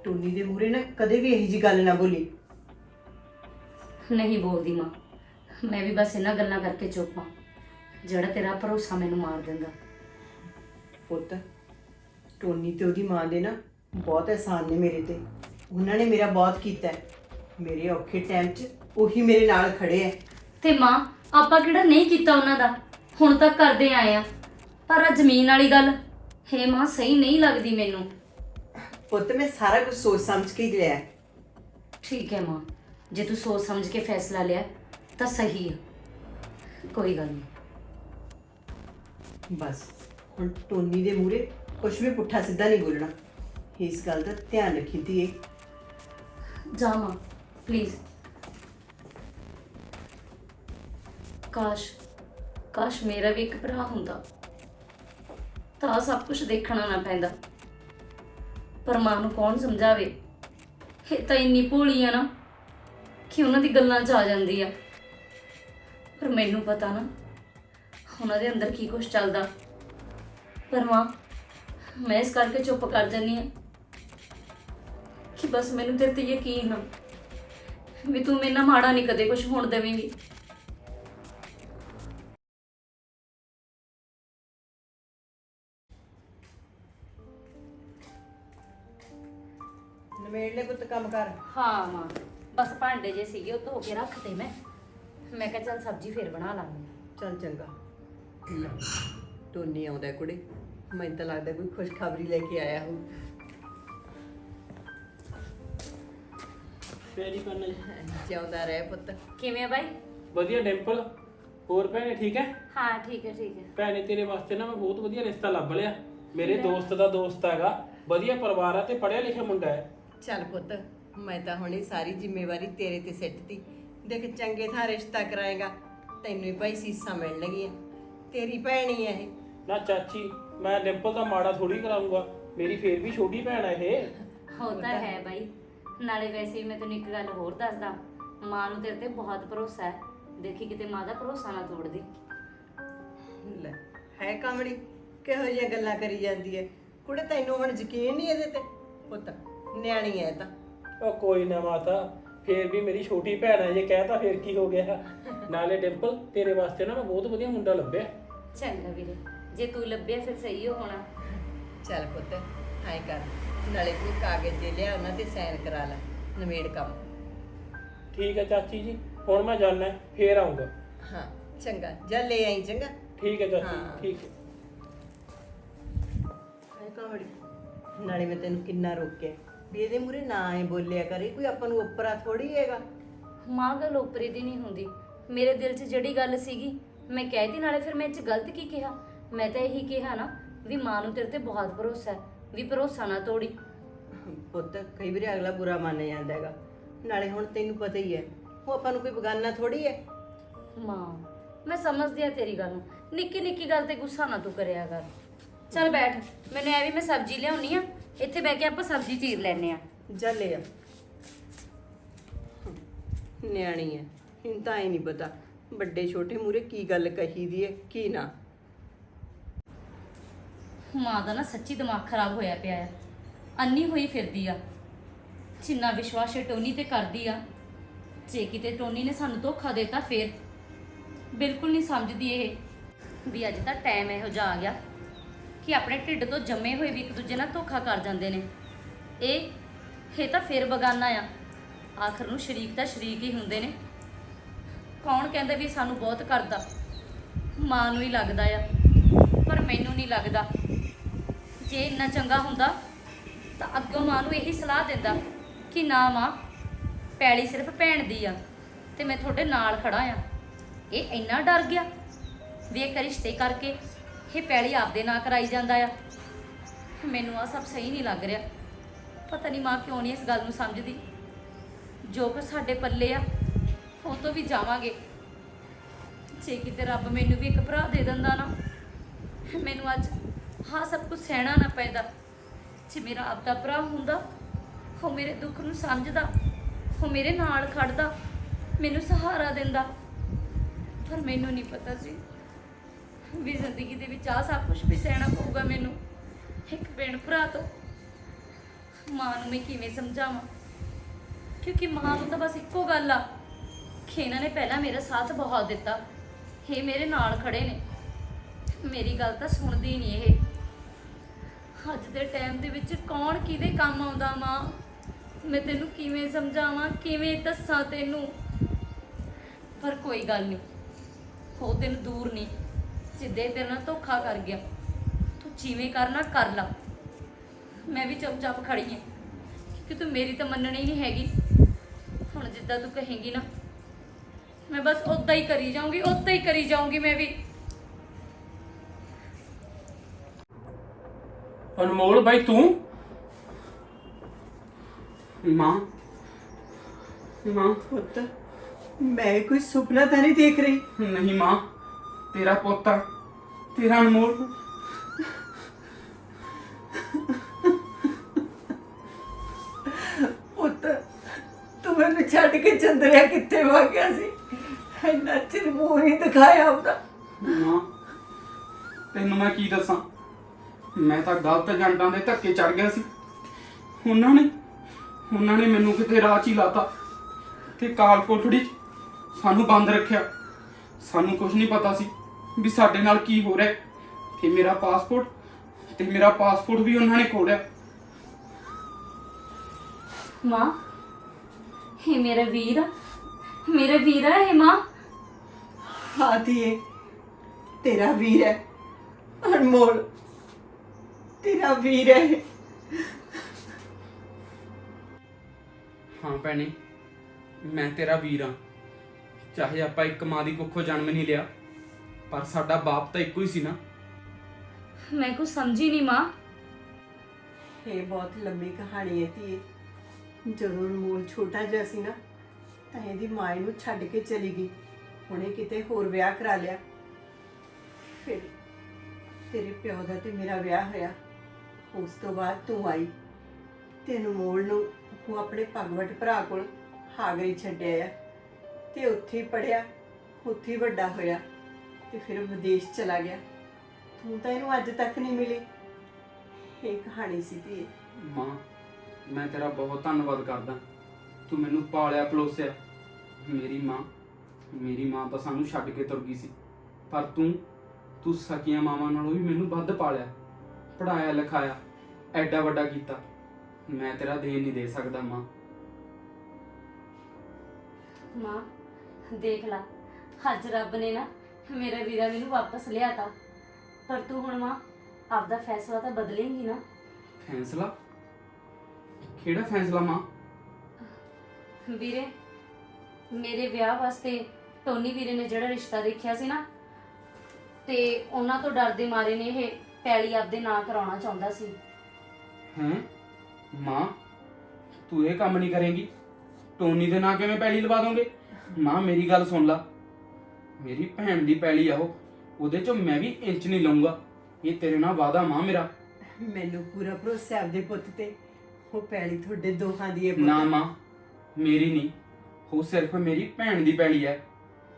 ਟੋਨੀ ਦੇ ਮੂਹਰੇ ਨਾ ਕਦੇ ਵੀ ਇਹੋ ਜੀ ਗੱਲ ਨਾ ਬੋਲੀ। ਨਹੀਂ ਬੋਲਦੀ ਮਾਂ। ਮੈਂ ਵੀ ਬਸ ਇਹਨਾਂ ਗੱਲਾਂ ਕਰਕੇ ਚੁੱਪ ਆ ਜਿਹੜਾ ਤੇਰਾ ਭਰੋਸਾ ਮੈਨੂੰ ਮਾਰ ਦਿੰਦਾ। ਪੁੱਤ ਟੋਨੀ ਤੇ ਉਹਦੀ ਮਾਂ ਦੇ ਨਾ ਬਹੁਤ ਅਹਿਸਾਨ ਨੇ ਮੇਰੇ ਤੇ। ਉਹਨਾਂ ਨੇ ਮੇਰਾ ਬਹੁਤ ਕੀਤਾ ਹੈ। ਮੇਰੇ ਔਖੇ ਟਾਈਮ 'ਚ ਉਹੀ ਮੇਰੇ ਨਾਲ ਖੜੇ ਐ ਤੇ ਮਾਂ ਆਪਾਂ ਕਿਹੜਾ ਨਹੀਂ ਕੀਤਾ ਉਹਨਾਂ ਦਾ? ਹੁਣ ਤੱਕ ਕਰਦੇ ਆਏ ਆ। ਪਰ ਆ ਜ਼ਮੀਨ ਵਾਲੀ ਗੱਲ ਹੇ ਮਾਂ ਸਹੀ ਨਹੀਂ ਲੱਗਦੀ ਮੈਨੂੰ। ਪੁੱਤ ਮੈਂ ਸਾਰਾ ਕੁਝ ਸੋਚ ਸਮਝ ਕੇ ਹੀ ਲਿਆ। ਹੈ। ਠੀਕ ਹੈ ਮਾਂ ਜੇ ਤੂੰ ਸੋਚ ਸਮਝ ਕੇ ਫੈਸਲਾ ਲਿਆ ਤਾਂ ਸਹੀ ਹੈ ਕੋਈ ਗੱਲ ਨਹੀਂ। ਬਸ ਹੁਣ ਟੋਨੀ ਦੇ ਮੂਹਰੇ ਕੁਝ ਵੀ ਪੁੱਠਾ ਸਿੱਧਾ ਨਹੀਂ ਬੋਲਣਾ। ਇਸ ਗੱਲ ਦਾ ਧਿਆਨ ਰੱਖੀ ਧੀਏ। ਜਾ ਮਾਂ ਪਲੀਜ਼ ਕਾਸ਼ ਕਾਸ਼ ਮੇਰਾ ਵੀ ਇੱਕ ਭਰਾ ਹੁੰਦਾ। ਤਾਂ ਸਭ ਕੁਝ ਦੇਖਣਾ ਨਾ ਪੈਂਦਾ। ਪਰ ਮਾਂ ਨੂੰ ਕੌਣ ਸਮਝਾਵੇ? ਇਹ ਤਾਂ ਇੰਨੀ ਭੋਲੀ ਆ ਨਾ ਕਿ ਉਹਨਾਂ ਦੀ ਗੱਲਾਂ 'ਚ ਆ ਜਾਂਦੀ ਆ। ਪਰ ਮੈਨੂੰ ਪਤਾ ਨਾ, ਉਹਨਾਂ ਦੇ ਅੰਦਰ ਕੀ ਕੁਝ ਚੱਲਦਾ। ਪਰ ਮਾਂ, ਮੈਂ ਇਸ ਕਰਕੇ ਚੁੱਪ ਕਰ ਜਾਂਦੀ ਆ ਕਿ ਬਸ ਮੈਨੂੰ ਤੇਰੇ ਤੇ ਯਕੀਨ ਆ ਵੀ ਤੂੰ ਮੇਰੇ ਨਾਲ ਮਾੜਾ ਨਹੀਂ ਕਦੇ ਕੁਝ ਹੋਣ ਦੇਵੇਂਗੀ। ਕੰਮ ਕਰ। ਹਾਂ ਮਾਂ ਬਸ ਭਾਂਡੇ ਜੇ ਸੀਗੇ ਉਹ ਧੋ ਕੇ ਰੱਖਤੇ ਮੈਂ। ਮੈਂ ਕਿਹਾ ਚੱਲ ਸਬਜ਼ੀ ਫੇਰ ਬਣਾ ਲਾਂਗੇ। ਚੱਲ ਚੰਗਾ। ਲੈ, ਟੋਨੀ ਆਉਂਦਾ ਹੈ ਕੁੜੇ ਮੈਨੂੰ ਤਾਂ ਲੱਗਦਾ ਕੋਈ ਖੁਸ਼ਖਬਰੀ ਲੈ ਕੇ ਆਇਆ ਹੋ ਫੇਰੀ ਕਰਨਾ ਜੀ। ਜਿਉਂਦਾ ਰਹਿ ਪੁੱਤ। ਕਿਵੇਂ ਆ ਬਾਈ? ਵਧੀਆ ਡਿੰਪਲ ਹੋਰ ਭੈਣੇ ਠੀਕ ਹੈ ਹਾਂ ਠੀਕ ਹੈ ਠੀਕ ਹੈ ਭੈਣੇ ਤੇਰੇ ਵਾਸਤੇ ਨਾ ਮੈਂ ਬਹੁਤ ਵਧੀਆ ਰਿਸ਼ਤਾ ਲੱਭ ਲਿਆ। ਮੇਰੇ ਦੋਸਤ ਦਾ ਦੋਸਤ ਹੈਗਾ ਵਧੀਆ ਪਰਿਵਾਰ ਆ ਤੇ ਪੜ੍ਹਿਆ ਲਿਖਿਆ ਮੁੰਡਾ ਹੈ। ਚੱਲ ਪੁੱਤ ਮੈਂ ਤਾਂ ਹੁਣੇ ਸਾਰੀ ਜ਼ਿੰਮੇਵਾਰੀ ਤੇਰੇ ਤੇ ਸਿੱਟਤੀ ਦੇਖ ਚੰਗੇ ਥਾਂ ਰਿਸ਼ਤਾ ਕਰਾਏਗਾ ਤੈਨੂੰ ਹੀ ਭਾਈ ਸੀਸਾਂ ਮਿਲਣਗੀਆਂ ਤੇਰੀ ਭੈਣ ਹੀ ਹੈ ਇਹ। ਨਾ ਚਾਚੀ ਮੈਂ ਡਿੰਪਲ ਦਾ ਮਾੜਾ ਥੋੜੀ ਕਰਾਉਂਗਾ ਮੇਰੀ ਫੇਰ ਵੀ ਛੋਟੀ ਭੈਣ ਹੈ ਇਹ। ਹੋ ਤਾਂ ਹੈ ਬਾਈ। ਨਾਲੇ ਵੈਸੇ ਵੀ ਮੈਂ ਤੈਨੂੰ ਇੱਕ ਗੱਲ ਹੋਰ ਦੱਸਦਾ। ਮਾਂ ਨੂੰ ਤੇਰੇ ਤੇ ਬਹੁਤ ਭਰੋਸਾ ਹੈ। ਦੇਖੀ ਕਿਤੇ ਮਾਂ ਦਾ ਭਰੋਸਾ ਨਾ ਤੋੜ ਦੇ ਲੈ ਹੈ ਕਾਮੜੀ ਕਿਹੋ ਜਿਹੀਆਂ ਗੱਲਾਂ ਕਰੀ ਜਾਂਦੀ ਹੈ? ਕੁੜੇ ਤੈਨੂੰ ਹੁਣ ਯਕੀਨ ਨਹੀਂ ਇਹਦੇ ਤੇ? ਪੁੱਤ ਨਿਆਣੀ ਇਹ ਤਾਂ। ਉਹ ਕੋਈ ਨਾ ਮਾਤਾ ਫੇਰ ਵੀ ਮੇਰੀ ਛੋਟੀ ਭੈਣ ਹੈ ਜੇ ਕਹਿਤਾ ਫੇਰ ਕੀ ਹੋ ਗਿਆ? ਨਾਲੇ ਡਿੰਪਲ ਤੇਰੇ ਵਾਸਤੇ ਨਾ ਮੈਂ ਬਹੁਤ ਵਧੀਆ ਮੁੰਡਾ ਲੱਭਿਆ। ਚੰਗਾ ਵੀਰੇ ਜੇ ਤੂੰ ਲੱਭਿਆ ਫਿਰ ਸਹੀ ਹੋ ਹੋਣਾ। ਚੱਲ ਪੁੱਤ ਐਂ ਕਰ ਨਾਲੇ ਤੂੰ ਕਾਗਜ਼ ਦੇ ਲਿਆ ਉਹਨਾਂ ਤੇ ਸਾਈਨ ਕਰਾ ਲੈ ਨਵੇੜ ਕੰਮ। ਠੀਕ ਹੈ ਚਾਚੀ ਜੀ ਹੁਣ ਮੈਂ ਜਾਣਾ ਫੇਰ ਆਉਂਗਾ ਹਾਂ ਚੰਗਾ ਜਾ ਲੈ ਆਈ ਚੰਗਾ। ਠੀਕ ਹੈ ਚਾਚੀ ਹਾਂ। ਠੀਕ ਹੈ ਹਾਏ ਕਾਮੜੀ ਨਾਲੇ ਮੈਂ ਤੈਨੂੰ ਕਿੰਨਾ ਰੋਕਿਆ। ਵੀ ਇਹਦੇ ਮੂਰੇ ਨਾ ਐ ਬੋਲਿਆ ਕਰੇ ਕੋਈ ਆਪਾਂ ਨੂੰ ਉੱਪਰਾ ਥੋੜੀ ਹੈਗਾ। ਮਾਂ ਗੱਲ ਉਪਰੇ ਦੀ ਨਹੀਂ ਹੁੰਦੀ। ਮੇਰੇ ਦਿਲ 'ਚ ਜਿਹੜੀ ਗੱਲ ਸੀਗੀ ਮੈਂ ਕਹਿਤੀ ਨਾਲੇ ਫਿਰ ਮੈਂ ਇਹ 'ਚ ਗਲਤ ਕੀ ਕਿਹਾ? ਮੈਂ ਤਾਂ ਇਹੀ ਕਿਹਾ ਨਾ ਵੀ ਮਾਂ ਨੂੰ ਤੇਰੇ ਤੇ ਬਹੁਤ ਭਰੋਸਾ ਹੈ ਵੀ ਭਰੋਸਾ ਨਾ ਤੋੜੀ। ਪੁੱਤ ਕਈ ਵਾਰੀ ਅਗਲਾ ਬੁਰਾ ਮੰਨ ਜਾਂਦਾ ਹੈਗਾ। ਨਾਲੇ ਹੁਣ ਤੈਨੂੰ ਪਤਾ ਹੀ ਹੈ ਉਹ ਆਪਾਂ ਨੂੰ ਕੋਈ ਬਗਾਨਾ ਥੋੜੀ ਹੈ। ਮਾਂ ਮੈਂ ਸਮਝਦੀ ਆ ਤੇਰੀ ਗੱਲ ਨੂੰ। ਨਿੱਕੀ ਨਿੱਕੀ ਗੱਲ ਤੇ ਗੁੱਸਾ ਨਾ ਤੂੰ ਕਰਿਆ ਕਰ। ਚੱਲ ਬੈਠ ਮੈਨੂੰ ਐ ਵੀ ਮੈਂ ਸਬਜ਼ੀ ਲਿਆਉਣੀ ਆ ਇੱਥੇ ਬਹਿ ਕੇ ਆਪਾਂ ਸਬਜ਼ੀ ਚੀਰ ਲੈਨੇ ਆ ਜਾ ਲੈ ਆ। ਨਿਆਣੀ ਹੈ ਇਹਨੂੰ ਤਾਂ ਹੀ ਨਹੀਂ ਪਤਾ ਵੱਡੇ ਛੋਟੇ ਮੂਰੇ ਕੀ ਗੱਲ ਕਹੀ ਦੀ ਹੈ ਕੀ ਨਾ। ਮਾਂ ਦਾ ਨਾ ਸੱਚੀ ਦਿਮਾਗ ਖਰਾਬ ਹੋਇਆ ਪਿਆ ਆ ਅੰਨੀ ਹੋਈ ਫਿਰਦੀ ਆ। ਜਿੰਨਾ ਵਿਸ਼ਵਾਸ ਇਹ ਟੋਨੀ ਤੇ ਕਰਦੀ ਆ ਜੇ ਕਿਤੇ ਟੋਨੀ ਨੇ ਸਾਨੂੰ ਧੋਖਾ ਦਿੱਤਾ ਫੇਰ। ਬਿਲਕੁਲ ਨਹੀਂ ਸਮਝਦੀ ਇਹ ਵੀ ਅੱਜ ਤਾਂ ਟਾਈਮ ਇਹੋ ਜਿਹਾ ਆ ਗਿਆ। ਕਿ ਆਪਣੇ ਢਿੱਡ ਤੋਂ ਜੰਮੇ ਹੋਏ ਵੀ ਇੱਕ ਦੂਜੇ ਨਾਲ ਧੋਖਾ ਕਰ ਜਾਂਦੇ ਨੇ। ਇਹ ਇਹ ਤਾਂ ਫੇਰ ਬਗਾਨਾ ਆ। ਆਖਰ ਨੂੰ ਸ਼ਰੀਕ ਤਾਂ ਸ਼ਰੀਕ ਹੀ ਹੁੰਦੇ ਨੇ। ਕੌਣ ਕਹਿੰਦਾ ਵੀ ਸਾਨੂੰ ਬਹੁਤ ਕਰਦਾ? ਮਾਂ ਨੂੰ ਹੀ ਲੱਗਦਾ ਆ, ਪਰ ਮੈਨੂੰ ਨਹੀਂ ਲੱਗਦਾ। ਜੇ ਇੰਨਾ ਚੰਗਾ ਹੁੰਦਾ, ਤਾਂ ਅੱਗੋਂ ਮਾਂ ਨੂੰ ਇਹੀ ਸਲਾਹ ਦਿੰਦਾ ਕਿ ਨਾ ਮਾਂ, ਪੈਲੀ ਸਿਰਫ ਭੈਣ ਦੀ ਆ ਤੇ ਮੈਂ ਤੁਹਾਡੇ ਨਾਲ ਖੜਾ ਆ। ਇਹ ਇੰਨਾ ਡਰ ਗਿਆ। ਵੀ ਇੱਕ ਰਿਸ਼ਤੇ ਕਰਕੇ ਇਹ ਪੈਲੀ ਆਪਦੇ ਨਾਂ ਕਰਾਈ ਜਾਂਦਾ ਆ। ਮੈਨੂੰ ਆ ਸਭ ਸਹੀ ਨਹੀਂ ਲੱਗ ਰਿਹਾ। ਪਤਾ ਨਹੀਂ ਮਾਂ ਕਿਉਂ ਨਹੀਂ ਇਸ ਗੱਲ ਨੂੰ ਸਮਝਦੀ। ਜੋ ਕੁਛ ਸਾਡੇ ਪੱਲੇ ਆ, ਉਹ ਤੋਂ ਵੀ ਜਾਵਾਂਗੇ। ਜੇ ਕਿਤੇ ਰੱਬ ਮੈਨੂੰ ਵੀ ਇੱਕ ਭਰਾ ਦੇ ਦਿੰਦਾ ਨਾ, ਮੈਨੂੰ ਅੱਜ ਹਾਂ ਸਭ ਕੁਝ ਸਹਿਣਾ ਨਾ ਪੈਂਦਾ। ਜੇ ਮੇਰਾ ਆਪਦਾ ਭਰਾ ਹੁੰਦਾ, ਉਹ ਮੇਰੇ ਦੁੱਖ ਨੂੰ ਸਮਝਦਾ, ਉਹ ਮੇਰੇ ਨਾਲ ਖੜਦਾ, ਮੈਨੂੰ ਸਹਾਰਾ ਦਿੰਦਾ। ਪਰ ਮੈਨੂੰ ਨਹੀਂ ਪਤਾ ਸੀ ਵੀ ਜ਼ਿੰਦਗੀ ਦੇ ਵਿੱਚ ਆ ਸਭ ਕੁਝ ਵੀ ਸਹਿਣਾ ਪਊਗਾ ਮੈਨੂੰ। ਇੱਕ ਭੈਣ ਭਰਾ ਤੋਂ ਮਾਂ ਨੂੰ ਮੈਂ ਕਿਵੇਂ ਸਮਝਾਵਾਂ? ਕਿਉਂਕਿ ਮਾਂ ਨੂੰ ਤਾਂ ਬਸ ਇੱਕੋ ਗੱਲ ਆ, ਕਿ ਇਹਨਾਂ ਨੇ ਪਹਿਲਾਂ ਮੇਰਾ ਸਾਥ ਬਹੁਤ ਦਿੱਤਾ। ਇਹ ਮੇਰੇ ਨਾਲ ਖੜੇ ਨੇ। ਮੇਰੀ ਗੱਲ ਤਾਂ ਸੁਣਦੀ ਨਹੀਂ ਇਹ। ਅੱਜ ਦੇ ਟਾਈਮ ਦੇ ਵਿੱਚ ਕੌਣ ਕਿਹਦੇ ਕੰਮ ਆਉਂਦਾ ਮਾਂ? ਮੈਂ ਤੈਨੂੰ ਕਿਵੇਂ ਸਮਝਾਵਾਂ, ਕਿਵੇਂ ਦੱਸਾਂ ਤੈਨੂੰ? ਪਰ ਕੋਈ ਗੱਲ ਨਹੀਂ। ਉਹ ਦਿਨ ਦੂਰ ਨਹੀਂ। ਜਿੱਦੇ ਤੇਰੇ ਨਾਲ ਧੋਖਾ ਕਰ ਗਿਆ ਤੂੰ ਜਿਵੇਂ ਕਰਨਾ ਕਰ ਲਾ। ਮੈਂ ਵੀ ਚੁੱਪ-ਚਾਪ ਖੜੀ ਹਾਂ ਕਿ ਤੂੰ ਮੇਰੀ ਤਾਂ ਮੰਨਣੀ ਨਹੀਂ ਹੈਗੀ। ਹੁਣ ਜਿੱਦਾਂ ਤੂੰ ਕਹੇਂਗੀ ਨਾ ਮੈਂ ਬਸ ਉਦਾਂ ਹੀ ਕਰੀ ਜਾਊਂਗੀ ਉਦਾਂ ਹੀ ਕਰੀ ਜਾਊਂਗੀ ਮੈਂ ਵੀ। ਅਨਮੋਲ ਬਾਈ ਤੂੰ? ਮਾਂ ਮਾਂ ਪੁੱਤ ਮੈਂ ਕੋਈ ਸੁਪਨਾ ਤਾਂ ਨਹੀਂ ਦੇਖ ਰਹੀ। ਨਹੀਂ ਮਾਂ। ਤੇਰਾ ਪੁੱਤ ਤੇਰਾ ਅਨਮੋਲ। ਪੁੱਤ ਤੂੰ ਮੈਨੂੰ ਛੱਡ ਕੇ ਚੰਦਰਿਆ ਕਿੱਥੇ ਵਗ ਗਿਆ ਸੀ? ਇੰਨਾ ਚਿਰ ਮੂੰਹ ਨਹੀਂ ਦਿਖਾਇਆ ਉਹਦਾ ਮਾਂ ਤੈਨੂੰ ਮੈਂ ਕੀ ਦੱਸਾਂ? ਮੈਂ ਤਾਂ ਗਲਤ ਏਜੰਟਾਂ ਦੇ ਧੱਕੇ ਚੜ ਗਿਆ ਸੀ। ਉਹਨਾਂ ਨੇ ਉਹਨਾਂ ਨੇ ਮੈਨੂੰ ਕਿਤੇ ਰਾਹ 'ਚ ਹੀ ਲਾਤਾ ਤੇ ਕਾਲ ਕੋਠੜੀ 'ਚ ਸਾਨੂੰ ਬੰਦ ਰੱਖਿਆ। ਸਾਨੂੰ ਕੁਝ ਨਹੀਂ ਪਤਾ ਸੀ। ਵੀ ਸਾਡੇ ਨਾਲ ਕੀ ਹੋ ਰਿਹਾ ਤੇ ਮੇਰਾ ਪਾਸਪੋਰਟ ਤੇ ਮੇਰਾ ਪਾਸਪੋਰਟ ਵੀ ਉਹਨਾਂ ਨੇ ਖੋਲਿਆ। ਮਾਂ ਇਹ ਮੇਰਾ ਵੀਰ ਆ ਮੇਰਾ ਵੀਰ ਆ ਇਹ ਮਾਂ। ਹਾਂ ਧੀਏ ਤੇਰਾ ਵੀਰ ਹੈ ਅਨਮੋਲ। ਤੇਰਾ ਵੀਰ ਹੈ ਹਾਂ ਭੈਣੇ ਮੈਂ ਤੇਰਾ ਵੀਰ ਹਾਂ। ਚਾਹੇ ਆਪਾਂ ਇੱਕ ਮਾਂ ਦੀ ਕੁੱਖੋਂ ਜਨਮ ਨਹੀਂ ਲਿਆ ਪਰ ਸਾਡਾ ਬਾਪ ਤਾਂ ਇੱਕੋ ਹੀ ਸੀ ਨਾ। ਮੈਂ ਕੁਝ ਸਮਝੀ ਨਹੀਂ ਮਾਂ। ਇਹ ਬਹੁਤ ਲੰਮੀ ਕਹਾਣੀ ਹੈ ਧੀਏ ਜਦੋਂ ਅਨਮੋਲ ਛੋਟਾ ਜਿਹਾ ਸੀ ਨਾ ਤਾਂ ਇਹਦੀ ਮਾਂ ਨੂੰ ਛੱਡ ਕੇ ਚਲੀ ਗਈ। ਹੁਣੇ ਕਿਤੇ ਹੋਰ ਵਿਆਹ ਕਰਾ ਲਿਆ। ਫਿਰ ਤੇਰੇ ਪਿਓ ਦਾ ਤੇ ਮੇਰਾ ਵਿਆਹ ਹੋਇਆ। ਉਸ ਤੋਂ ਬਾਅਦ ਤੂੰ ਆਈ। ਤੇ ਅਨਮੋਲ ਨੂੰ ਉਹ ਆਪਣੇ ਭਗਵਤ ਭਰਾ ਕੋਲ ਹਾਗਰੀ ਛੱਡਿਆ ਆ। ਤੇ ਉੱਥੇ ਪੜਿਆ ਉੱਥੇ ਵੱਡਾ ਹੋਇਆ। ਤੇ ਫਿਰ ਵਿਦੇਸ਼ ਚਲਾ ਗਿਆ। ਤੂੰ ਤਾਂ ਇਹਨੂੰ ਅੱਜ ਤੱਕ ਨਹੀਂ ਮਿਲੀ। ਇਹ ਕਹਾਣੀ ਸੀ ਧੀਏ ਮਾਂ ਮੈਂ ਤੇਰਾ ਬਹੁਤ ਧੰਨਵਾਦ ਕਰਦਾ। ਤੂੰ ਮੈਨੂੰ ਪਾਲਿਆ ਪਲੋਸਿਆ। ਮੇਰੀ ਮਾਂ ਮੇਰੀ ਮਾਂ ਤਾਂ ਸਾਨੂੰ ਛੱਡ ਕੇ ਤੁਰ ਗਈ ਸੀ। ਪਰ ਤੂੰ ਤੂੰ ਸਕੀਆਂ ਮਾਵਾਂ ਨਾਲੋਂ ਵੀ ਮੈਨੂੰ ਵੱਧ ਪਾਲਿਆ। ਪੜਾਇਆ ਲਿਖਾਇਆ ਐਡਾ ਵੱਡਾ ਕੀਤਾ। ਮੈਂ ਤੇਰਾ ਦੇਣ ਨਹੀਂ ਦੇ ਸਕਦਾ ਮਾਂ। ਮਾਂ ਦੇਖ ਲਾ। ਅੱਜ ਰੱਬ ਨੇ ਨਾ ਮੇਰਾ ਵੀਰਾ ਮੈਨੂੰ ਵਾਪਸ ਲਿਆਤਾ। ਪਰ ਤੂੰ ਹੁਣ ਮਾਂ ਆਪਦਾ ਫੈਸਲਾ ਤਾਂ ਬਦਲੇਂਗੀ ਨਾ। ਫੈਸਲਾ? ਕਿਹੜਾ ਫੈਸਲਾ ਮਾਂ? ਵੀਰੇ ਮੇਰੇ ਵਿਆਹ ਵਾਸਤੇ ਟੋਨੀ ਵੀਰੇ ਨੇ ਜਿਹੜਾ ਰਿਸ਼ਤਾ ਦੇਖਿਆ ਸੀ ਨਾ ਤੇ ਉਹਨਾਂ ਤੋਂ ਡਰਦੇ ਮਾਰੇ ਨੇ ਇਹ ਪੈਲੀ ਆਪਦੇ ਨਾਂ ਕਰਾਉਣਾ ਚਾਹੁੰਦਾ ਸੀ। ਹੈਂ? ਮਾਂ ਤੂੰ ਇਹ ਕੰਮ ਨਹੀਂ ਕਰੇਂਗੀ। ਟੋਨੀ ਦੇ ਨਾਂ ਕਿਵੇਂ ਪੈਲੀ ਲਵਾ ਦੋਗੇ? ਮਾਂ ਮੇਰੀ ਗੱਲ ਸੁਣ ਲਾ। ਮੇਰੀ ਭੈਣ ਦੀ ਪੈਲੀ ਆ ਉਹ ਉਹਦੇ ਚੋਂ ਮੈਂ ਵੀ ਇੰਚ ਨਹੀਂ ਲਊਂਗਾ। ਇਹ ਤੇਰੇ ਨਾਲ ਵਾਦਾ ਮਾਂ ਮੇਰਾ। ਮੈਨੂੰ ਪੂਰਾ ਭਰੋਸਾ ਆਪਦੇ ਪੁੱਤ ਤੇ। ਉਹ ਪੈਲੀ ਤੁਹਾਡੇ ਦੋਹਾਂ ਦੀ ਹੈ ਪੁੱਤ। ਨਾ ਮਾਂ ਮੇਰੀ ਨਹੀਂ। ਉਹ ਸਿਰਫ ਮੇਰੀ ਭੈਣ ਦੀ ਪੈਲੀ ਹੈ।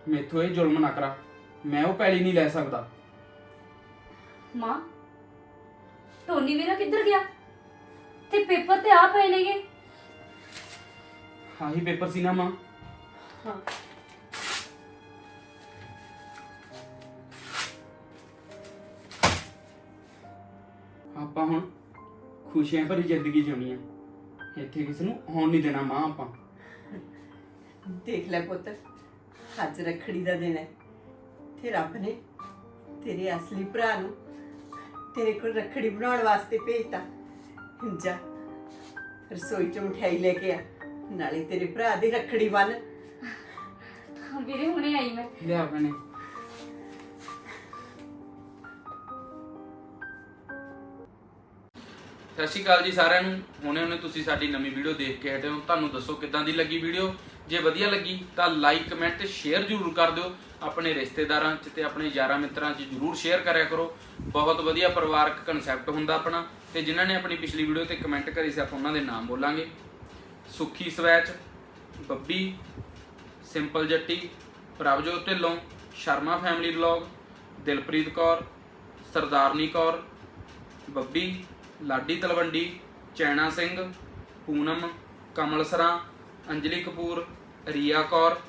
ਮੈਥੋਂ ਇਹ ਜ਼ੁਲਮ ਨਾ ਕਰਾ। ਮੈਂ ਉਹ ਪੈਲੀ ਨਹੀਂ ਲੈ ਸਕਦਾ। ਮਾਂ ਟੋਨੀ ਵੀਰਾ ਕਿੱਧਰ ਗਿਆ? ਤੇ ਪੇਪਰ ਤੇ ਆ ਪਏ ਨੇਗੇ। ਆਹੀ ਪੇਪਰ ਸੀ ਨਾ ਮਾਂ। ਹਾਂ। ਆਪਾਂ ਹੁਣ ਖੁਸ਼ੀਆਂ ਭਰੀ ਜ਼ਿੰਦਗੀ ਜਿਉਣੀ ਆ। ਇੱਥੇ ਕਿਸੇ ਨੂੰ ਆਉਣ ਨਹੀਂ ਦੇਣਾ ਮਾਂ ਆਪਾਂ। ਦੇਖ ਲੈ ਪੁੱਤ ਅੱਜ ਰੱਖੜੀ ਦਾ ਦਿਨ ਹੈ। ਤੇ ਰੱਬ ਨੇ ਤੇਰੇ ਅਸਲੀ ਭਰਾ ਨੂੰ ਤੇਰੇ ਕੋਲ ਰੱਖੜੀ ਬਣਾਉਣ ਵਾਸਤੇ ਭੇਜਤਾ। ਜਾ ਰਸੋਈ ਚ ਮਠਿਆਈ ਲੈ ਕੇ ਆ। ਨਾਲੇ ਤੇਰੇ ਭਰਾ ਦੀ ਰੱਖੜੀ ਬੰਨ ਵੀਰੇ ਹੁਣੇ ਆਈ ਮੈਂ। ਲਿਆ ਭੈਣੇ ਸਤਿ ਸ਼੍ਰੀ ਅਕਾਲ ਜੀ ਸਾਰਿਆਂ ਨੂੰ। ਹੁਣੇ ਹੁਣੇ ਤੁਸੀਂ ਸਾਡੀ ਨਵੀਂ ਵੀਡੀਓ ਦੇਖ ਕੇ ਹਟੇ ਹੋ। ਤੁਹਾਨੂੰ ਦੱਸੋ ਕਿੱਦਾਂ ਦੀ ਲੱਗੀ ਵੀਡੀਓ? ਜੇ ਵਧੀਆ ਲੱਗੀ ਤਾਂ ਲਾਈਕ ਕਮੈਂਟ ਸ਼ੇਅਰ ਜ਼ਰੂਰ ਕਰ ਦਿਓ। ਆਪਣੇ ਰਿਸ਼ਤੇਦਾਰਾਂ 'ਚ ਤੇ ਆਪਣੇ ਯਾਰਾਂ ਮਿੱਤਰਾਂ 'ਚ ਜ਼ਰੂਰ ਸ਼ੇਅਰ ਕਰਿਆ ਕਰੋ। ਬਹੁਤ ਵਧੀਆ ਪਰਿਵਾਰਕ ਕਨਸੈਪਟ ਹੁੰਦਾ ਆਪਣਾ। ਤੇ ਜਿਨ੍ਹਾਂ ਨੇ ਆਪਣੀ ਪਿਛਲੀ ਵੀਡੀਓ ਤੇ ਕਮੈਂਟ ਕਰੀ ਸੀ, ਆਪਾਂ ਉਹਨਾਂ ਦੇ ਨਾਮ ਬੋਲਾਂਗੇ। ਸੁਖੀ switch, Babbi, simple Jatti, Prabhjot Dhillon, Sharma family vlog Dilpreet Kaur, Sardarni Kaur, Babbi Ladi Talwandi, Chaina Singh, Poonam, Kamal Sran, Anjali Kapoor, ਰੀਆ Kaur,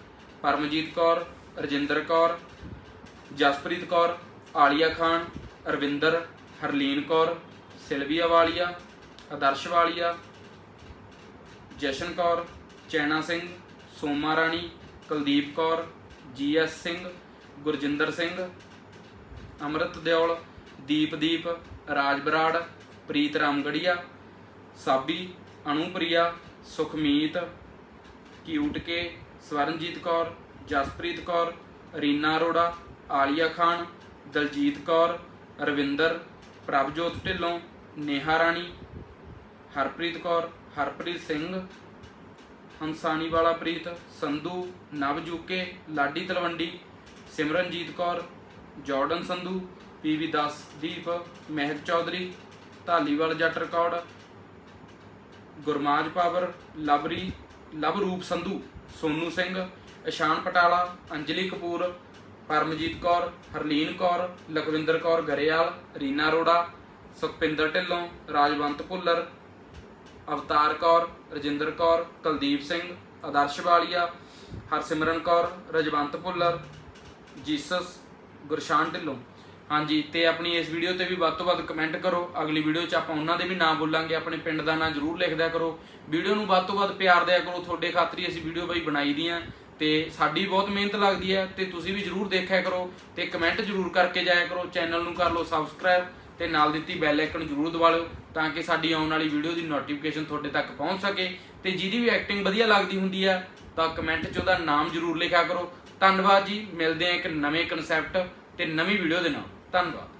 Paramjit Kaur, Rajinder Kaur, Jaspreet Kaur, Alia Khan Arvinder Harleen Kaur, Sylvia Walia, Adarsh Walia, Jashan Kaur Chaina Singh, Soma Rani, Kuldeep Kaur GS Singh, Gurjinder Singh, Amrit Deol, ਦੀਪਦੀਪ, Raj Brar Preet Ramgarhia, Sabi Anupriya Sukhmeet cute ਕੇ ਸਵਰਨਜੀਤ ਕੌਰ, ਜਸਪ੍ਰੀਤ ਕੌਰ, ਰੀਨਾ ਅਰੋੜਾ, ਆਲੀਆ ਖਾਨ, ਦਲਜੀਤ ਕੌਰ, ਰਵਿੰਦਰ, ਪ੍ਰਭਜੋਤ ਢਿੱਲੋਂ, ਨੇਹਾ ਰਾਣੀ, ਹਰਪ੍ਰੀਤ ਕੌਰ, ਹਰਪ੍ਰੀਤ ਸਿੰਘ ਹੰਸਾਨੀ ਵਾਲਾ Preet, Sandhu Navjuke Ladi Talwandi, Simranjit Kaur, Jordan Sandhu PV Das Deep, Mehak Chaudhary Dhaliwal Jatt record Gurmaj power, ਲਵਰੀ, Lovroop Sandhu, Sonu Singh, Ishaan Patiala, Anjali Kapoor, Paramjit Kaur, Harleen Kaur, Lakhwinder Kaur Grewal, Reena Arora, Sukhpinder Dhillon, Rajwant Bhullar, Avtar Kaur, Rajinder Kaur, Kuldeep Singh, Adarsh Walia, Harsimran Kaur, Rajwant Bhullar, Jesus, Gurshan Dhillon. ਹਾਂਜੀ, ਤੇ ਆਪਣੀ ਇਸ video ਤੇ ਵੀ ਵੱਧ ਤੋਂ ਵੱਧ comment ਕਰੋ। ਅਗਲੀ ਵੀਡੀਓ 'ਚ ਆਪਾਂ ਉਹਨਾਂ ਦੇ ਵੀ ਨਾਮ ਬੋਲਾਂਗੇ, ਆਪਣੇ ਪਿੰਡ ਦਾ ਨਾਮ ਜ਼ਰੂਰ ਲਿਖ ਦਿਆ ਕਰੋ। ਵੀਡੀਓ ਨੂੰ ਵੱਧ ਤੋਂ ਵੱਧ ਪਿਆਰ ਦਿਆ ਕਰੋ, ਤੁਹਾਡੇ ਖਾਤਰ ਹੀ ਅਸੀਂ ਵੀਡੀਓ ਬਾਈ ਬਣਾਈ ਦੀਆਂ। ਤੇ ਸਾਡੀ ਬਹੁਤ ਮਿਹਨਤ ਲੱਗਦੀ ਹੈ, ਤੇ ਤੁਸੀਂ ਵੀ ਜ਼ਰੂਰ ਦੇਖਿਆ ਕਰੋ, ਤੇ ਕਮੈਂਟ ਜ਼ਰੂਰ ਕਰਕੇ ਜਾਇਆ ਕਰੋ। ਚੈਨਲ ਨੂੰ ਕਰ ਲਓ ਸਬਸਕ੍ਰਾਈਬ ਤੇ ਨਾਲ ਦਿੱਤੀ ਬੈਲ ਆਈਕਨ ਜ਼ਰੂਰ ਦਬਾ ਲਿਓ, ਤਾਂ ਕਿ ਸਾਡੀ ਆਉਣ ਵਾਲੀ ਵੀਡੀਓ ਦੀ ਨੋਟੀਫਿਕੇਸ਼ਨ ਤੁਹਾਡੇ ਤੱਕ ਪਹੁੰਚ ਸਕੇ। ਤੇ ਜਿਹਦੀ ਵੀ ਐਕਟਿੰਗ ਵਧੀਆ ਲੱਗਦੀ ਹੁੰਦੀ ਆ, ਤਾਂ ਕਮੈਂਟ 'ਚ ਉਹਦਾ ਨਾਮ ਜ਼ਰੂਰ ਲਿਖਿਆ ਕਰੋ। ਧੰਨਵਾਦ ਜੀ, ਮਿਲਦੇ ਹਾਂ ਇੱਕ ਨਵੇਂ ਕਨਸੈਪਟ ਤੇ ਨਵੀਂ ਵੀਡੀਓ ਦੇ ਨਾਲ। ਧੰਨਵਾਦ